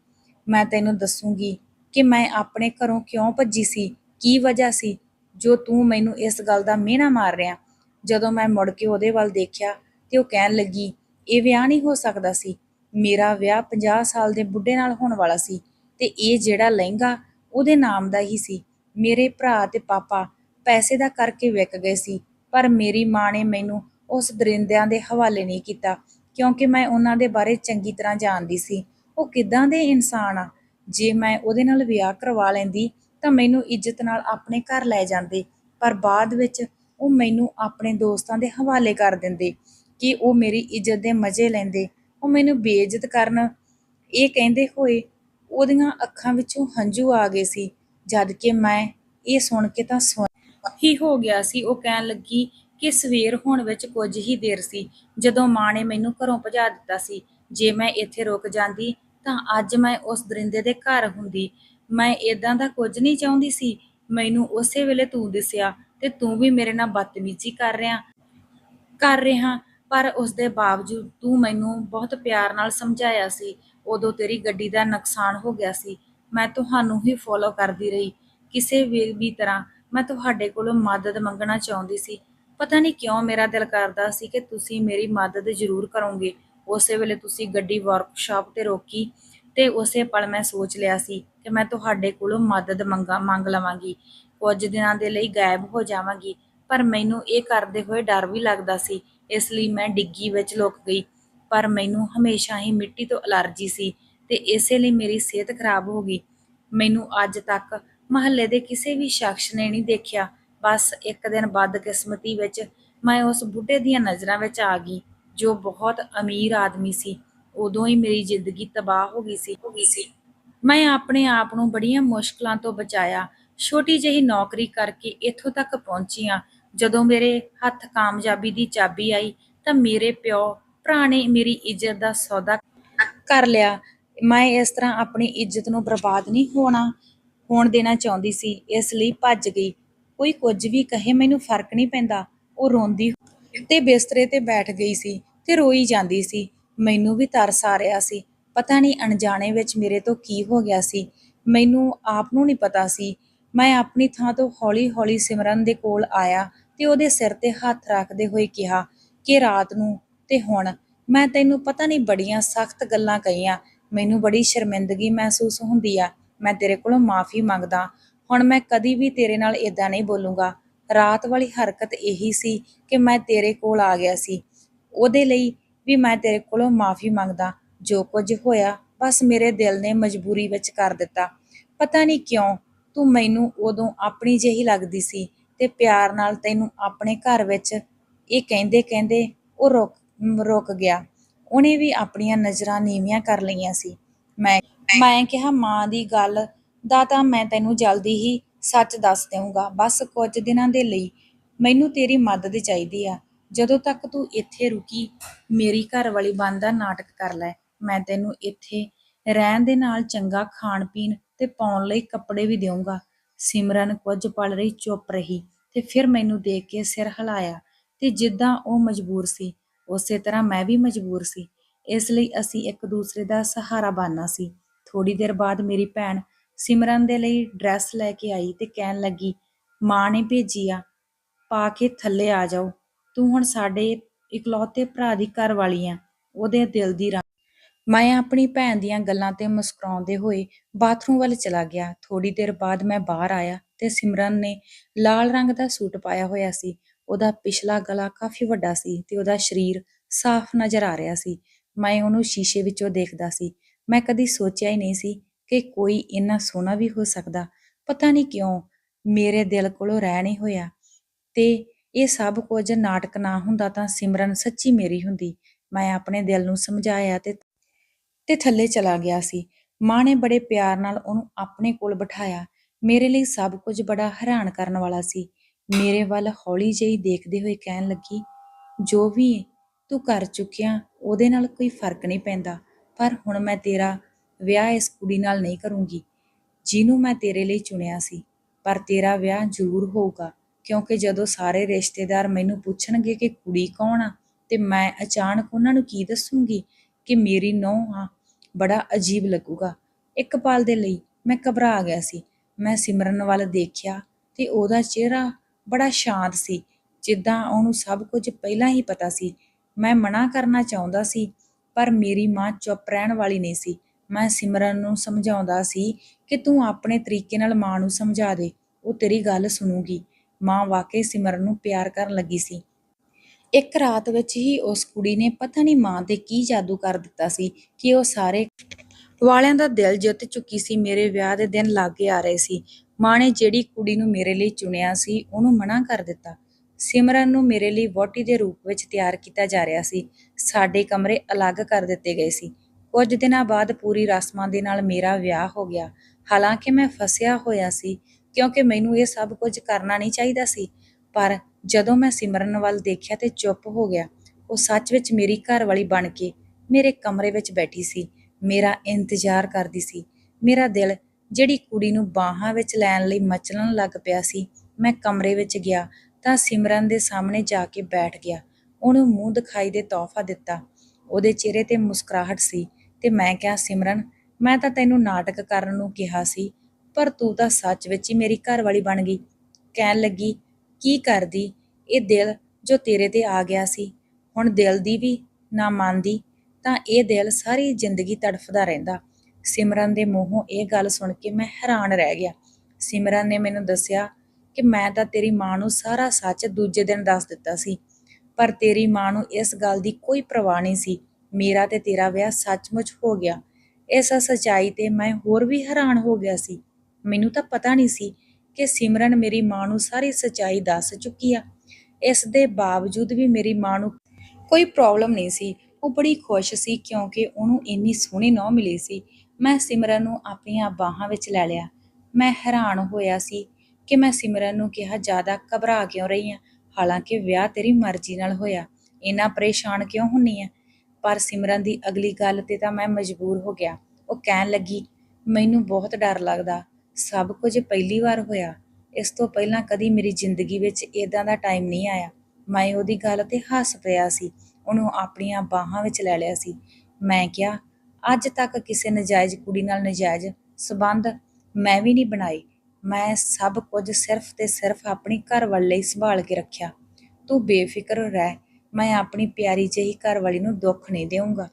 ਮੈਂ ਤੈਨੂੰ ਦੱਸੂਗੀ ਕਿ ਮੈਂ ਆਪਣੇ ਘਰੋਂ ਕਿਉਂ ਭੱਜੀ ਸੀ? ਕੀ ਵਜ੍ਹਾ ਸੀ ਜੋ ਤੂੰ ਮੈਨੂੰ ਇਸ ਗੱਲ ਦਾ ਮਿਹਣਾ ਮਾਰ ਰਿਹਾ? ਜਦੋਂ ਮੈਂ ਮੁੜ ਕੇ ਉਹਦੇ ਵੱਲ ਦੇਖਿਆ ਤੇ ਉਹ ਕਹਿਣ ਲੱਗੀ ਇਹ ਵਿਆਹ ਨਹੀਂ ਹੋ ਸਕਦਾ ਸੀ। ਮੇਰਾ ਵਿਆਹ 50 ਸਾਲ ਦੇ ਬੁੱਢੇ ਨਾਲ ਹੋਣ ਵਾਲਾ ਸੀ ਤੇ ਇਹ ਜਿਹੜਾ ਲਹਿੰਗਾ ਉਹਦੇ ਨਾਮ ਦਾ ਹੀ ਸੀ। ਮੇਰੇ ਭਰਾ ਤੇ ਪਾਪਾ ਪੈਸੇ ਦਾ ਕਰਕੇ ਵਿਕ ਗਏ ਸੀ, ਪਰ ਮੇਰੀ ਮਾਂ ਨੇ ਮੈਨੂੰ ਉਸ ਦਰਿੰਦਿਆਂ ਦੇ ਹਵਾਲੇ ਨਹੀਂ ਕੀਤਾ, ਕਿਉਂਕਿ ਮੈਂ ਉਹਨਾਂ ਦੇ ਬਾਰੇ ਚੰਗੀ ਤਰ੍ਹਾਂ ਜਾਣਦੀ ਸੀ। ਉਹ ਕਿੱਦਾਂ ਦੇ ਇਨਸਾਨ ਆ? ਜੇ ਮੈਂ ਉਹਦੇ ਨਾਲ ਵਿਆਹ ਕਰਵਾ ਲੈਂਦੀ ਤਾਂ ਮੈਨੂੰ ਇੱਜ਼ਤ ਨਾਲ ਆਪਣੇ ਘਰ ਲੈ ਜਾਂਦੇ, ਪਰ ਬਾਅਦ ਵਿੱਚ ਉਹ ਮੈਨੂੰ ਆਪਣੇ ਦੋਸਤਾਂ ਦੇ ਹਵਾਲੇ ਕਰ ਦਿੰਦੇ। ਕਿ ਉਹ ਮੇਰੀ ਇੱਜ਼ਤ ਦੇ ਮਜ਼ੇ ਲੈਂਦੇ। ਉਹ ਮੈਨੂੰ ਬੇਇੱਜ਼ਤ ਕਰਨ ਇਹ ਕਹਿੰਦੇ ਹੋਏ ਉਹਦੀਆਂ ਅੱਖਾਂ ਵਿੱਚੋਂ ਹੰਝੂ ਆ ਗਏ ਸੀ। ਜਦ ਕਿ ਮੈਂ ਇਹ ਸੁਣ ਕੇ ਤਾਂ ਹੀ ਹੋ ਗਿਆ ਸੀ। ਉਹ ਕਹਿਣ ਲੱਗੀ ਕਿ ਸਵੇਰ ਹੋਣ ਵਿੱਚ ਕੁਝ ਹੀ ਦੇਰ ਸੀ। ਜਦੋਂ ਮਾਂ ਨੇ ਮੈਨੂੰ ਘਰੋਂ ਭਜਾ ਦਿੱਤਾ ਸੀ, ਜੇ ਮੈਂ ਇੱਥੇ ਰੁਕ ਜਾਂਦੀ ਤਾਂ ਅੱਜ ਮੈਂ ਉਸ ਦਰਿੰਦੇ ਦੇ ਘਰ ਹੁੰਦੀ। ਮੈਂ ਇਦਾਂ ਦਾ ਕੁਝ ਨਹੀਂ ਚਾਹੁੰਦੀ ਸੀ। ਮੈਨੂੰ ਉਸੇ ਵੇਲੇ ਤੂੰ ਦਿਸਿਆ ਤੇ ਤੂੰ ਵੀ ਮੇਰੇ ਨਾਲ ਬਦਤਮੀਜ਼ੀ ਕਰ ਰਿਹਾ ਕਰ ਰਿਹਾ। ਪਰ ਉਸ ਦੇ ਬਾਵਜੂਦ ਤੂੰ ਮੈਨੂੰ ਬਹੁਤ ਪਿਆਰ ਨਾਲ ਸਮਝਾਇਆ ਸੀ। ਉਦੋਂ ਤੇਰੀ ਗੱਡੀ ਦਾ ਨੁਕਸਾਨ ਹੋ ਗਿਆ ਸੀ। ਮੈਂ ਤੁਹਾਨੂੰ ਹੀ ਫੋਲੋ ਕਰਦੀ ਰਹੀ। ਕਿਸੇ ਵੀ ਤਰ੍ਹਾਂ ਮੈਂ ਤੁਹਾਡੇ ਕੋਲੋਂ ਮਦਦ ਮੰਗਣਾ ਚਾਹੁੰਦੀ ਸੀ। ਪਤਾ ਨਹੀਂ ਕਿਉਂ ਮੇਰਾ ਦਿਲ ਕਰਦਾ ਸੀ ਕਿ ਤੁਸੀਂ ਮੇਰੀ ਮਦਦ ਜ਼ਰੂਰ ਕਰੋਗੇ। ਉਸੇ ਵੇਲੇ ਤੁਸੀਂ ਗੱਡੀ ਵਰਕਸ਼ਾਪ ਤੇ ਰੋਕੀ ਤੇ ਉਸੇ ਪਲ ਮੈਂ ਸੋਚ ਲਿਆ ਸੀ ਕਿ ਮੈਂ ਤੁਹਾਡੇ ਕੋਲੋਂ ਮਦਦ ਮੰਗਾ ਮੰਗ ਲਵਾਂਗੀ। ਕੁਝ ਦਿਨਾਂ ਦੇ ਲਈ ਗਾਇਬ ਹੋ ਜਾਵਾਂਗੀ, ਪਰ ਮੈਨੂੰ ਇਹ ਕਰਦੇ ਹੋਏ ਡਰ ਵੀ ਲੱਗਦਾ ਸੀ ਇਸ ਲਈ ਮੈਂ ਡਿੱਗੀ ਵਿੱਚ ਲੁਕ ਗਈ। ਪਰ ਮੈਨੂੰ ਹਮੇਸ਼ਾ ਹੀ ਮਿੱਟੀ ਤੋਂ ਅਲਰਜੀ ਸੀ ਤੇ ਇਸੇ ਲਈ ਮੇਰੀ ਸਿਹਤ ਖਰਾਬ ਹੋ ਗਈ। ਮੈਨੂੰ ਅੱਜ ਤੱਕ ਮਹੱਲੇ ਦੇ ਕਿਸੇ ਵੀ ਸ਼ਖਸ ਨੇ ਨਹੀਂ ਦੇਖਿਆ। ਬਸ ਇੱਕ ਦਿਨ ਬਦਕਿਸਮਤੀ ਵਿੱਚ ਮੈਂ ਉਸ ਬੁੱਢੇ ਦੀਆਂ ਨਜ਼ਰਾਂ ਵਿੱਚ ਆ ਗਈ, ਜੋ ਬਹੁਤ ਅਮੀਰ ਆਦਮੀ ਸੀ। ਉਦੋਂ ਹੀ ਮੇਰੀ ਜ਼ਿੰਦਗੀ ਤਬਾਹ ਹੋ ਗਈ ਸੀ। ਹੋ ਗਈ ਸੀ ਮੈਂ ਆਪਣੇ ਆਪ ਨੂੰ ਬੜੀਆਂ ਮੁਸ਼ਕਲਾਂ ਤੋਂ ਬਚਾਇਆ। ਛੋਟੀ ਜਿਹੀ ਨੌਕਰੀ ਕਰਕੇ ਇੱਥੋਂ ਤੱਕ ਪਹੁੰਚੀ ਹਾਂ ਜਦੋਂ ਮੇਰੇ ਹੱਥ ਕਾਮਯਾਬੀ ਦੀ ਚਾਬੀ ਆਈ ਤਾਂ ਮੇਰੇ ਪਿਓ, ਭਰਾ ਨੇ ਮੇਰੀ ਇੱਜ਼ਤ ਦਾ ਸੌਦਾ ਕਰ ਲਿਆ। ਮੈਂ ਇਸ ਤਰ੍ਹਾਂ ਆਪਣੀ ਇੱਜ਼ਤ ਨੂੰ ਬਰਬਾਦ ਨਹੀਂ ਹੋਣਾ, ਹੋਣ ਦੇਣਾ ਚਾਹੁੰਦੀ ਸੀ, ਇਸ ਲਈ ਭੱਜ ਗਈ। ਕੋਈ ਕੁਝ ਵੀ ਕਹੇ ਮੈਨੂੰ ਫ਼ਰਕ ਨਹੀਂ ਪੈਂਦਾ। ਉਹ ਰੋਂਦੀ ਤੇ ਬਿਸਤਰੇ ਤੇ ਬੈਠ ਗਈ ਸੀ ਤੇ ਰੋਈ ਜਾਂਦੀ ਸੀ। ਮੈਨੂੰ ਵੀ ਤਰਸ ਆ ਰਿਹਾ ਸੀ। ਪਤਾ ਨਹੀਂ ਅਣਜਾਣੇ ਵਿੱਚ ਮੇਰੇ ਤੋਂ ਕੀ ਹੋ ਗਿਆ ਸੀ। ਮੈਨੂੰ ਆਪ ਨੂੰ ਨਹੀਂ ਪਤਾ ਸੀ। ਮੈਂ ਆਪਣੀ ਥਾਂ ਤੋਂ ਹੌਲੀ-ਹੌਲੀ ਸਿਮਰਨ ਦੇ ਕੋਲ ਆਇਆ। ਤੇ ਉਹਦੇ ਸਿਰ ਤੇ ਹੱਥ ਰੱਖਦੇ ਹੋਏ ਕਿਹਾ ਕਿ ਰਾਤ ਨੂੰ ਤੇ ਹੁਣ ਮੈਂ ਤੈਨੂੰ ਪਤਾ ਨਹੀਂ ਬੜੀਆਂ ਸਖਤ ਗੱਲਾਂ ਕਹੀਆਂ, ਮੈਨੂੰ ਬੜੀ ਸ਼ਰਮਿੰਦਗੀ ਮਹਿਸੂਸ ਹੁੰਦੀ ਆ, ਮੈਂ ਤੇਰੇ ਕੋਲੋਂ ਮਾਫੀ ਮੰਗਦਾ, ਹੁਣ ਮੈਂ ਕਦੀ ਵੀ ਤੇਰੇ ਨਾਲ ਇਦਾਂ ਨਹੀਂ ਬੋਲੂੰਗਾ। ਰਾਤ ਵਾਲੀ ਹਰਕਤ ਇਹੀ ਸੀ ਕਿ ਮੈਂ ਤੇਰੇ ਕੋਲ ਆ ਗਿਆ ਸੀ। ਉਹਦੇ ਲਈ ਵੀ ਮੈਂ ਤੇਰੇ ਕੋਲੋਂ ਮਾਫੀ ਮੰਗਦਾ, ਜੋ ਕੁਝ ਹੋਇਆ ਬਸ ਮੇਰੇ ਦਿਲ ਨੇ ਮਜਬੂਰੀ ਵਿੱਚ ਕਰ ਦਿੱਤਾ। ਪਤਾ ਨਹੀਂ ਕਿਉਂ ਤੂੰ ਮੈਨੂੰ ਉਦੋਂ ਆਪਣੀ ਜਿਹੀ ਲੱਗਦੀ ਸੀ ਤੇ ਪਿਆਰ ਨਾਲ ਤੈਨੂੰ ਆਪਣੇ ਘਰ ਵਿੱਚ ਇਹ ਕਹਿੰਦੇ ਕਹਿੰਦੇ ਉਹ ਰੁਕ ਰੁਕ ਗਿਆ। ਉਹਨੇ ਵੀ ਆਪਣੀਆਂ ਨਜ਼ਰਾਂ ਨੀਵੀਆਂ ਕਰ ਲਈਆਂ ਸੀ। ਮੈਂ ਮੈਂ ਕਿਹਾ, ਮਾਂ ਦੀ ਗੱਲ ਦਾ ਤਾਂ ਮੈਂ ਤੈਨੂੰ ਜਲਦੀ ਹੀ ਸੱਚ ਦੱਸ ਦੇਵਾਂਗਾ ਬਸ ਕੁਝ ਦਿਨਾਂ ਦੇ ਲਈ ਮੈਨੂੰ ਤੇਰੀ ਮਦਦ ਚਾਹੀਦੀ ਆ। ਜਦੋਂ ਤੱਕ ਤੂੰ ਇੱਥੇ ਰੁਕੀ, ਮੇਰੀ ਘਰ ਵਾਲੀ ਬੰਦਾ ਨਾਟਕ ਕਰ ਲੈ। ਮੈਂ ਤੈਨੂੰ ਇੱਥੇ ਰਹਿਣ ਦੇ ਨਾਲ ਚੰਗਾ ਖਾਣ ਪੀਣ ਤੇ ਪਾਉਣ ਲਈ ਕੱਪੜੇ ਵੀ ਦੇਵਾਂਗਾ ਸਿਮਰਨ ਕੁਝ ਪਲ ਰਹੀ, ਚੁੱਪ ਰਹੀ। ਤੇ ਫਿਰ ਮੈਨੂੰ ਦੇਖ ਕੇ ਸਿਰ ਹਿਲਾਇਆ ਤੇ ਜਿੱਦਾਂ ਉਹ ਮਜਬੂਰ ਸੀ, ਉਸੇ ਤਰ੍ਹਾਂ ਮੈਂ ਵੀ ਮਜਬੂਰ ਸੀ। ਇਸ ਲਈ ਅਸੀਂ ਇੱਕ ਦੂਸਰੇ ਦਾ ਸਹਾਰਾ ਬਣਨਾ ਸੀ। ਥੋੜੀ ਦੇਰ ਬਾਅਦ ਮੇਰੀ ਭੈਣ ਸਿਮਰਨ ਦੇ ਲਈ ਡਰੈਸ ਲੈ ਕੇ ਆਈ ਤੇ ਕਹਿਣ ਲੱਗੀ, ਮਾਂ ਨੇ ਭੇਜੀ ਆ, ਪਾ ਕੇ ਥੱਲੇ ਆ ਜਾਓ। ਤੂੰ ਹੁਣ ਸਾਡੇ ਇਕਲੌਤੇ ਭਰਾ ਦੀ ਘਰ ਵਾਲੀ ਆ, ਉਹਦੇ ਦਿਲ ਦੀ ਰਾਂ ਮੈਂ ਆਪਣੀ ਭੈਣ ਦੀਆਂ ਗੱਲਾਂ ਤੇ ਮੁਸਕਰਾਉਂਦੇ ਹੋਏ ਬਾਥਰੂਮ ਵੱਲ ਚਲਾ ਗਿਆ। ਥੋੜੀ ਦੇਰ ਬਾਅਦ ਮੈਂ ਬਾਹਰ ਆਇਆ। ਤੇ ਸਿਮਰਨ ਨੇ ਲਾਲ ਰੰਗ ਦਾ ਸੂਟ ਪਾਇਆ ਹੋਇਆ ਸੀ। ਉਹਦਾ ਪਿਛਲਾ ਗਲਾ ਕਾਫੀ ਵੱਡਾ ਸੀ ਤੇ ਉਹਦਾ ਸਰੀਰ ਸਾਫ਼ ਨਜ਼ਰ ਆ ਰਿਹਾ ਸੀ। ਮੈਂ ਉਹਨੂੰ ਸ਼ੀਸ਼ੇ ਵਿੱਚੋਂ ਦੇਖਦਾ ਸੀ। ਮੈਂ ਕਦੀ ਸੋਚਿਆ ਹੀ ਨਹੀਂ ਸੀ ਕਿ ਕੋਈ ਇੰਨਾ ਸੋਹਣਾ ਵੀ ਹੋ ਸਕਦਾ। ਪਤਾ ਨਹੀਂ ਕਿਉਂ ਮੇਰੇ ਦਿਲ ਕੋਲੋਂ ਰਹਿ ਨਹੀਂ ਹੋਇਆ ਤੇ ਇਹ ਸਭ ਕੁਝ ਨਾਟਕ ਨਾ ਹੁੰਦਾ ਤਾਂ ਸਿਮਰਨ ਸੱਚੀ ਮੇਰੀ ਹੁੰਦੀ। ਮੈਂ ਆਪਣੇ ਦਿਲ ਨੂੰ ਸਮਝਾਇਆ ਤੇ ਤੇ ਥੱਲੇ ਚਲਾ ਗਿਆ ਸੀ। ਮਾਂ ਨੇ ਬੜੇ ਪਿਆਰ ਨਾਲ ਉਹਨੂੰ ਆਪਣੇ ਕੋਲ ਬਿਠਾਇਆ ਮੇਰੇ ਲਈ ਸਭ ਕੁਝ ਬੜਾ ਹੈਰਾਨ ਕਰਨ ਵਾਲਾ ਸੀ। ਮੇਰੇ ਵੱਲ ਹੌਲੀ ਜਿਹੀ ਦੇਖਦੇ ਹੋਏ ਕਹਿਣ ਲੱਗੀ, ਜੋ ਵੀ ਤੂੰ ਕਰ ਚੁੱਕਿਆ, ਉਹਦੇ ਨਾਲ ਕੋਈ ਫ਼ਰਕ ਨਹੀਂ ਪੈਂਦਾ। ਪਰ ਹੁਣ ਮੈਂ ਤੇਰਾ ਵਿਆਹ ਇਸ ਕੁੜੀ ਨਾਲ ਨਹੀਂ ਕਰੂੰਗੀ, ਜਿਹਨੂੰ ਮੈਂ ਤੇਰੇ ਲਈ ਚੁਣਿਆ ਸੀ। ਪਰ ਤੇਰਾ ਵਿਆਹ ਜ਼ਰੂਰ ਹੋਊਗਾ, ਕਿਉਂਕਿ ਜਦੋਂ ਸਾਰੇ ਰਿਸ਼ਤੇਦਾਰ ਮੈਨੂੰ ਪੁੱਛਣਗੇ ਕਿ ਕੁੜੀ ਕੌਣ ਆ, ਤੇ ਮੈਂ ਅਚਾਨਕ ਉਹਨਾਂ ਨੂੰ ਕੀ ਦੱਸੂੰਗੀ ਕਿ ਮੇਰੀ ਨੂੰਹ ਆ, ਬੜਾ ਅਜੀਬ ਲੱਗੂਗਾ। ਇੱਕ ਪਲ ਦੇ ਲਈ ਮੈਂ ਘਬਰਾ ਗਿਆ ਸੀ। ਮੈਂ ਸਿਮਰਨ ਵੱਲ ਦੇਖਿਆ ਤੇ ਉਹਦਾ ਚਿਹਰਾ ਬੜਾ ਸ਼ਾਂਤ ਸੀ, ਜਿੱਦਾਂ ਉਹਨੂੰ ਸਭ ਕੁਝ ਪਹਿਲਾਂ ਹੀ ਪਤਾ ਸੀ। ਮੈਂ ਮਨਾ ਕਰਨਾ ਚਾਹੁੰਦਾ ਸੀ, ਪਰ ਮੇਰੀ ਮਾਂ ਚੁੱਪ ਰਹਿਣ ਵਾਲੀ ਨਹੀਂ ਸੀ। ਮੈਂ ਸਿਮਰਨ ਨੂੰ ਸਮਝਾਉਂਦਾ ਸੀ ਕਿ ਤੂੰ ਆਪਣੇ ਤਰੀਕੇ ਨਾਲ ਮਾਂ ਨੂੰ ਸਮਝਾ ਦੇ, ਉਹ ਤੇਰੀ ਗੱਲ ਸੁਣੂਗੀ। ਮਾਂ ਵਾਕਈ ਸਿਮਰਨ ਨੂੰ ਪਿਆਰ ਕਰਨ ਲੱਗੀ ਸੀ। ਇੱਕ ਰਾਤ ਵਿੱਚ ਹੀ ਉਸ ਕੁੜੀ ਨੇ ਪਤਾ ਨਹੀਂ ਮਾਂ ਤੇ ਕੀ ਜਾਦੂ ਕਰ ਦਿੱਤਾ ਸੀ ਕਿ ਉਹ ਸਾਰੇ ਵਾਲਿਆਂ ਦਾ ਦਿਲ ਜਿੱਤ ਚੁੱਕੀ ਸੀ, ਮੇਰੇ ਵਿਆਹ ਦੇ ਦਿਨ ਲਾਗੇ ਆ ਰਹੇ ਸੀ। ਮਾਂ ਨੇ ਜਿਹੜੀ ਕੁੜੀ ਨੂੰ ਮੇਰੇ ਲਈ ਚੁਣਿਆ ਸੀ, ਉਹਨੂੰ ਮਨਾ ਕਰ ਦਿੱਤਾ। ਸਿਮਰਨ ਨੂੰ ਮੇਰੇ ਲਈ ਵਹੁਟੀ ਦੇ ਰੂਪ ਵਿੱਚ ਤਿਆਰ ਕੀਤਾ ਜਾ ਰਿਹਾ ਸੀ। ਸਾਡੇ ਕਮਰੇ ਅਲੱਗ ਕਰ ਦਿੱਤੇ ਗਏ ਸੀ। ਕੁਝ ਦਿਨਾਂ ਬਾਅਦ ਪੂਰੀ ਰਸਮਾਂ ਦੇ ਨਾਲ ਮੇਰਾ ਵਿਆਹ ਹੋ ਗਿਆ। ਹਾਲਾਂਕਿ ਮੈਂ ਫਸਿਆ ਹੋਇਆ ਸੀ, ਕਿਉਂਕਿ ਮੈਨੂੰ ਇਹ ਸਭ ਕੁਝ ਕਰਨਾ ਨਹੀਂ ਚਾਹੀਦਾ ਸੀ। ਪਰ ਜਦੋਂ ਮੈਂ ਸਿਮਰਨ ਵੱਲ ਦੇਖਿਆ ਤੇ ਚੁੱਪ ਹੋ ਗਿਆ, ਉਹ ਸੱਚ ਵਿੱਚ ਮੇਰੀ ਘਰ ਵਾਲੀ ਬਣ ਕੇ ਮੇਰੇ ਕਮਰੇ ਵਿੱਚ ਬੈਠੀ ਸੀ। ਮੇਰਾ ਇੰਤਜ਼ਾਰ ਕਰਦੀ ਸੀ। ਮੇਰਾ ਦਿਲ ਜਿਹੜੀ ਕੁੜੀ ਨੂੰ ਬਾਹਾਂ ਵਿੱਚ ਲੈਣ ਲਈ ਮਚਲਣ ਲੱਗ ਪਿਆ ਸੀ, ਮੈਂ ਕਮਰੇ ਵਿੱਚ ਗਿਆ ਤਾਂ ਸਿਮਰਨ ਦੇ ਸਾਹਮਣੇ ਜਾ ਕੇ ਬੈਠ ਗਿਆ। ਉਹਨੂੰ ਮੂੰਹ ਦਿਖਾਈ ਦੇ ਤੋਹਫਾ ਦਿੱਤਾ। ਉਹਦੇ ਚਿਹਰੇ ਤੇ ਮੁਸਕਰਾਹਟ ਸੀ ਤੇ ਮੈਂ ਕਿਹਾ, ਸਿਮਰਨ, ਮੈਂ ਤਾਂ ਤੈਨੂੰ ਨਾਟਕ ਕਰਨ ਨੂੰ ਕਿਹਾ ਸੀ, ਪਰ ਤੂੰ ਤਾਂ ਸੱਚ ਵਿੱਚ ਹੀ ਮੇਰੀ ਘਰ ਵਾਲੀ ਬਣ ਗਈ। ਕਹਿਣ ਲੱਗੀ, ਕੀ ਕਰਦੀ? ਇਹ ਦਿਲ ਜੋ ਤੇਰੇ ਤੇ ਆ ਗਿਆ ਸੀ। ਹੁਣ ਦਿਲ ਦੀ ਵੀ ਨਾ ਮੰਨਦੀ ਤਾਂ ਇਹ ਦਿਲ ਸਾਰੀ ਜ਼ਿੰਦਗੀ ਤੜਫਦਾ ਰਹਿੰਦਾ। ਸਿਮਰਨ ਦੇ ਮੂੰਹੋਂ ਇਹ ਗੱਲ ਸੁਣ ਕੇ ਮੈਂ ਹੈਰਾਨ ਰਹਿ ਗਿਆ। ਸਿਮਰਨ ਨੇ ਮੈਨੂੰ ਦੱਸਿਆ ਕਿ ਮੈਂ ਤਾਂ ਤੇਰੀ ਮਾਂ ਨੂੰ ਸਾਰਾ ਸੱਚ ਦੂਜੇ ਦਿਨ ਦੱਸ ਦਿੱਤਾ ਸੀ। ਪਰ ਤੇਰੀ ਮਾਂ ਨੂੰ ਇਸ ਗੱਲ ਦੀ ਕੋਈ ਪਰਵਾਹ ਨਹੀਂ ਸੀ। ਮੇਰਾ ਤੇ ਤੇਰਾ ਵਿਆਹ ਸੱਚਮੁੱਚ ਹੋ ਗਿਆ। ਇਸ ਸਚਾਈ ਤੇ ਮੈਂ ਹੋਰ ਵੀ ਹੈਰਾਨ ਹੋ ਗਿਆ ਸੀ। ਮੈਨੂੰ ਤਾਂ ਪਤਾ ਨਹੀਂ ਸੀ ਕਿ ਸਿਮਰਨ ਮੇਰੀ ਮਾਂ ਨੂੰ ਸਾਰੀ ਸਚਾਈ ਦੱਸ ਚੁੱਕੀ ਆ। ਇਸ ਦੇ ਬਾਵਜੂਦ ਵੀ ਮੇਰੀ ਮਾਂ ਨੂੰ ਕੋਈ ਪ੍ਰੋਬਲਮ ਨਹੀਂ ਸੀ। ਉਹ ਬੜੀ ਖੁਸ਼ ਸੀ ਕਿਉਂਕਿ ਉਹਨੂੰ ਇੰਨੀ ਸੋਹਣੀ ਨੌ ਮਿਲੀ ਸੀ। ਮੈਂ ਸਿਮਰਨ ਨੂੰ ਆਪਣੀਆਂ ਬਾਹਾਂ ਵਿੱਚ ਲੈ ਲਿਆ। ਮੈਂ ਹੈਰਾਨ ਹੋਇਆ ਸੀ ਕਿ ਮੈਂ ਸਿਮਰਨ ਨੂੰ ਕਿਹਾ, ਜ਼ਿਆਦਾ ਘਬਰਾ ਕਿਉਂ ਰਹੀ ਆ? ਹਾਲਾਂਕਿ ਵਿਆਹ ਤੇਰੀ ਮਰਜ਼ੀ ਨਾਲ ਹੋਇਆ। ਇੰਨਾ ਪਰੇਸ਼ਾਨ ਕਿਉਂ ਹੁੰਨੀ ਆ? ਪਰ ਸਿਮਰਨ ਦੀ ਅਗਲੀ ਗੱਲ ਤੇ ਤਾਂ ਮੈਂ ਮਜਬੂਰ ਹੋ ਗਿਆ। ਉਹ ਕਹਿਣ ਲੱਗੀ, ਮੈਨੂੰ ਬਹੁਤ ਡਰ ਲੱਗਦਾ। ਸਭ ਕੁਝ ਪਹਿਲੀ ਵਾਰ ਹੋਇਆ। ਇਸ ਤੋਂ ਪਹਿਲਾਂ ਕਦੀ ਮੇਰੀ ਜ਼ਿੰਦਗੀ ਵਿੱਚ ਇਦਾਂ ਦਾ ਟਾਈਮ ਨਹੀਂ ਆਇਆ। ਮੈਂ ਉਹਦੀ ਗੱਲ ਤੇ ਹੱਸ ਪਿਆ ਸੀ। ਉਹਨੂੰ ਆਪਣੀਆਂ ਬਾਹਾਂ ਵਿੱਚ ਲੈ ਲਿਆ ਸੀ। ਮੈਂ ਕਿਹਾ, ਅੱਜ ਤੱਕ ਕਿਸੇ ਨਜਾਇਜ਼ ਕੁੜੀ ਨਾਲ ਨਜਾਇਜ਼ ਸਬੰਧ ਮੈਂ ਵੀ ਨਹੀਂ ਬਣਾਏ। ਮੈਂ ਸਭ ਕੁਝ ਸਿਰਫ ਤੇ ਸਿਰਫ ਆਪਣੀ ਘਰ ਵਾਲੀ ਲਈ ਸੰਭਾਲ ਕੇ ਰੱਖਿਆ। ਤੂੰ ਬੇਫਿਕਰ ਰਹਿ। ਮੈਂ ਆਪਣੀ ਪਿਆਰੀ ਜਿਹੀ ਘਰ ਵਾਲੀ ਨੂੰ ਦੁੱਖ ਨਹੀਂ ਦੇਵਾਂਗਾ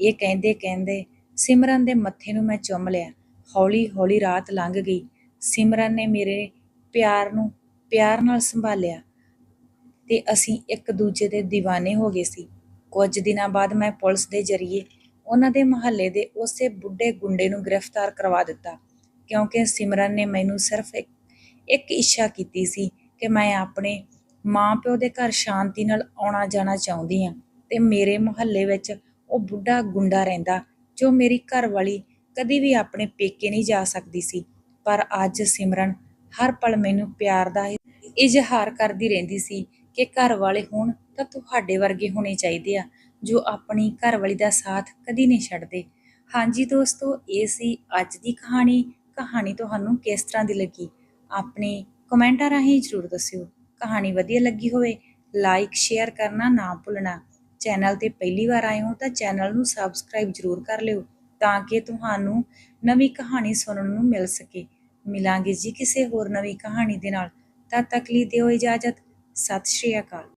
ਇਹ ਕਹਿੰਦੇ ਕਹਿੰਦੇ ਸਿਮਰਨ ਦੇ ਮੱਥੇ ਨੂੰ ਮੈਂ ਚੁੰਮ ਲਿਆ। ਹੌਲੀ ਹੌਲੀ ਰਾਤ ਲੰਘ ਗਈ। ਸਿਮਰਨ ਨੇ ਮੇਰੇ ਪਿਆਰ ਨੂੰ, ਪਿਆਰ ਨਾਲ ਸੰਭਾਲਿਆ। ਤੇ ਅਸੀਂ ਇੱਕ ਦੂਜੇ ਦੇ دیਵਾਨੇ ਹੋ ਗਏ ਸੀ। ਕੁਝ ਦਿਨਾਂ ਬਾਅਦ ਮੈਂ ਪੁਲਿਸ ਦੇ ਜ਼ਰੀਏ ਉਹਨਾਂ ਦੇ ਮੁਹੱਲੇ ਦੇ ਉਸੇ ਬੁੱਢੇ ਗੁੰਡੇ ਨੂੰ ਗ੍ਰਿਫਤਾਰ ਕਰਵਾ ਦਿੱਤਾ, ਕਿਉਂਕਿ ਸਿਮਰਨ ਨੇ ਮੈਨੂੰ ਸਿਰਫ ਇੱਕ ਇੱਕ ਇੱਛਾ ਕੀਤੀ ਸੀ ਕਿ ਮੈਂ ਆਪਣੇ ਮਾਂ ਪਿਓ ਦੇ ਘਰ ਸ਼ਾਂਤੀ ਨਾਲ ਆਉਣਾ ਜਾਣਾ ਚਾਹੁੰਦੀ ਹਾਂ ਤੇ ਮੇਰੇ ਮੁਹੱਲੇ ਵਿੱਚ ਉਹ ਬੁੱਢਾ ਗੁੰਡਾ ਰਹਿੰਦਾ, ਜੋ ਮੇਰੀ ਘਰ ਵਾਲੀ ਕਦੀ ਵੀ ਆਪਣੇ ਪੇਕੇ ਨਹੀਂ ਜਾ ਸਕਦੀ ਸੀ। ਪਰ ਅੱਜ ਸਿਮਰਨ ਹਰ ਪਲ ਮੈਨੂੰ ਪਿਆਰ ਦਾ ਇਜ਼ਹਾਰ ਕਰਦੀ ਰਹਿੰਦੀ ਸੀ ਕਿ ਘਰ ਵਾਲੇ ਹੋਣ ਤਾਂ ਤੁਹਾਡੇ ਵਰਗੇ ਹੋਣੇ ਚਾਹੀਦੇ ਆ, ਜੋ ਆਪਣੀ ਘਰ ਵਾਲੀ ਦਾ ਸਾਥ ਕਦੀ ਨਹੀਂ ਛੱਡਦੇ। ਹਾਂਜੀ ਦੋਸਤੋ, ਇਹ ਸੀ ਅੱਜ ਦੀ ਕਹਾਣੀ। ਕਹਾਣੀ ਤੁਹਾਨੂੰ ਕਿਸ ਤਰ੍ਹਾਂ ਦੀ ਲੱਗੀ? ਆਪਣੇ ਕਮੈਂਟਾਂ ਰਾਹੀਂ ਜ਼ਰੂਰ ਦੱਸਿਓ। ਕਹਾਣੀ ਵਧੀਆ ਲੱਗੀ ਹੋਵੇ ਲਾਈਕ ਸ਼ੇਅਰ ਕਰਨਾ ਨਾ ਭੁੱਲਣਾ। ਚੈਨਲ ਤੇ ਪਹਿਲੀ ਵਾਰ ਆਏ ਹੋ ਤਾਂ ਚੈਨਲ ਨੂੰ ਸਬਸਕ੍ਰਾਈਬ ਜ਼ਰੂਰ ਕਰ ਲਿਓ, ਤਾਂ ਕਿ ਤੁਹਾਨੂੰ ਨਵੀਂ ਕਹਾਣੀ ਸੁਣਨ ਨੂੰ ਮਿਲ ਸਕੇ। ਮਿਲਾਂਗੇ ਜੀ ਕਿਸੇ ਹੋਰ ਨਵੀਂ ਕਹਾਣੀ ਦੇ ਨਾਲ। ਤਦ ਤੱਕ ਲਈ ਦਿਓ ਇਜਾਜ਼ਤ। ਸਤਿ ਸ਼੍ਰੀ ਅਕਾਲ।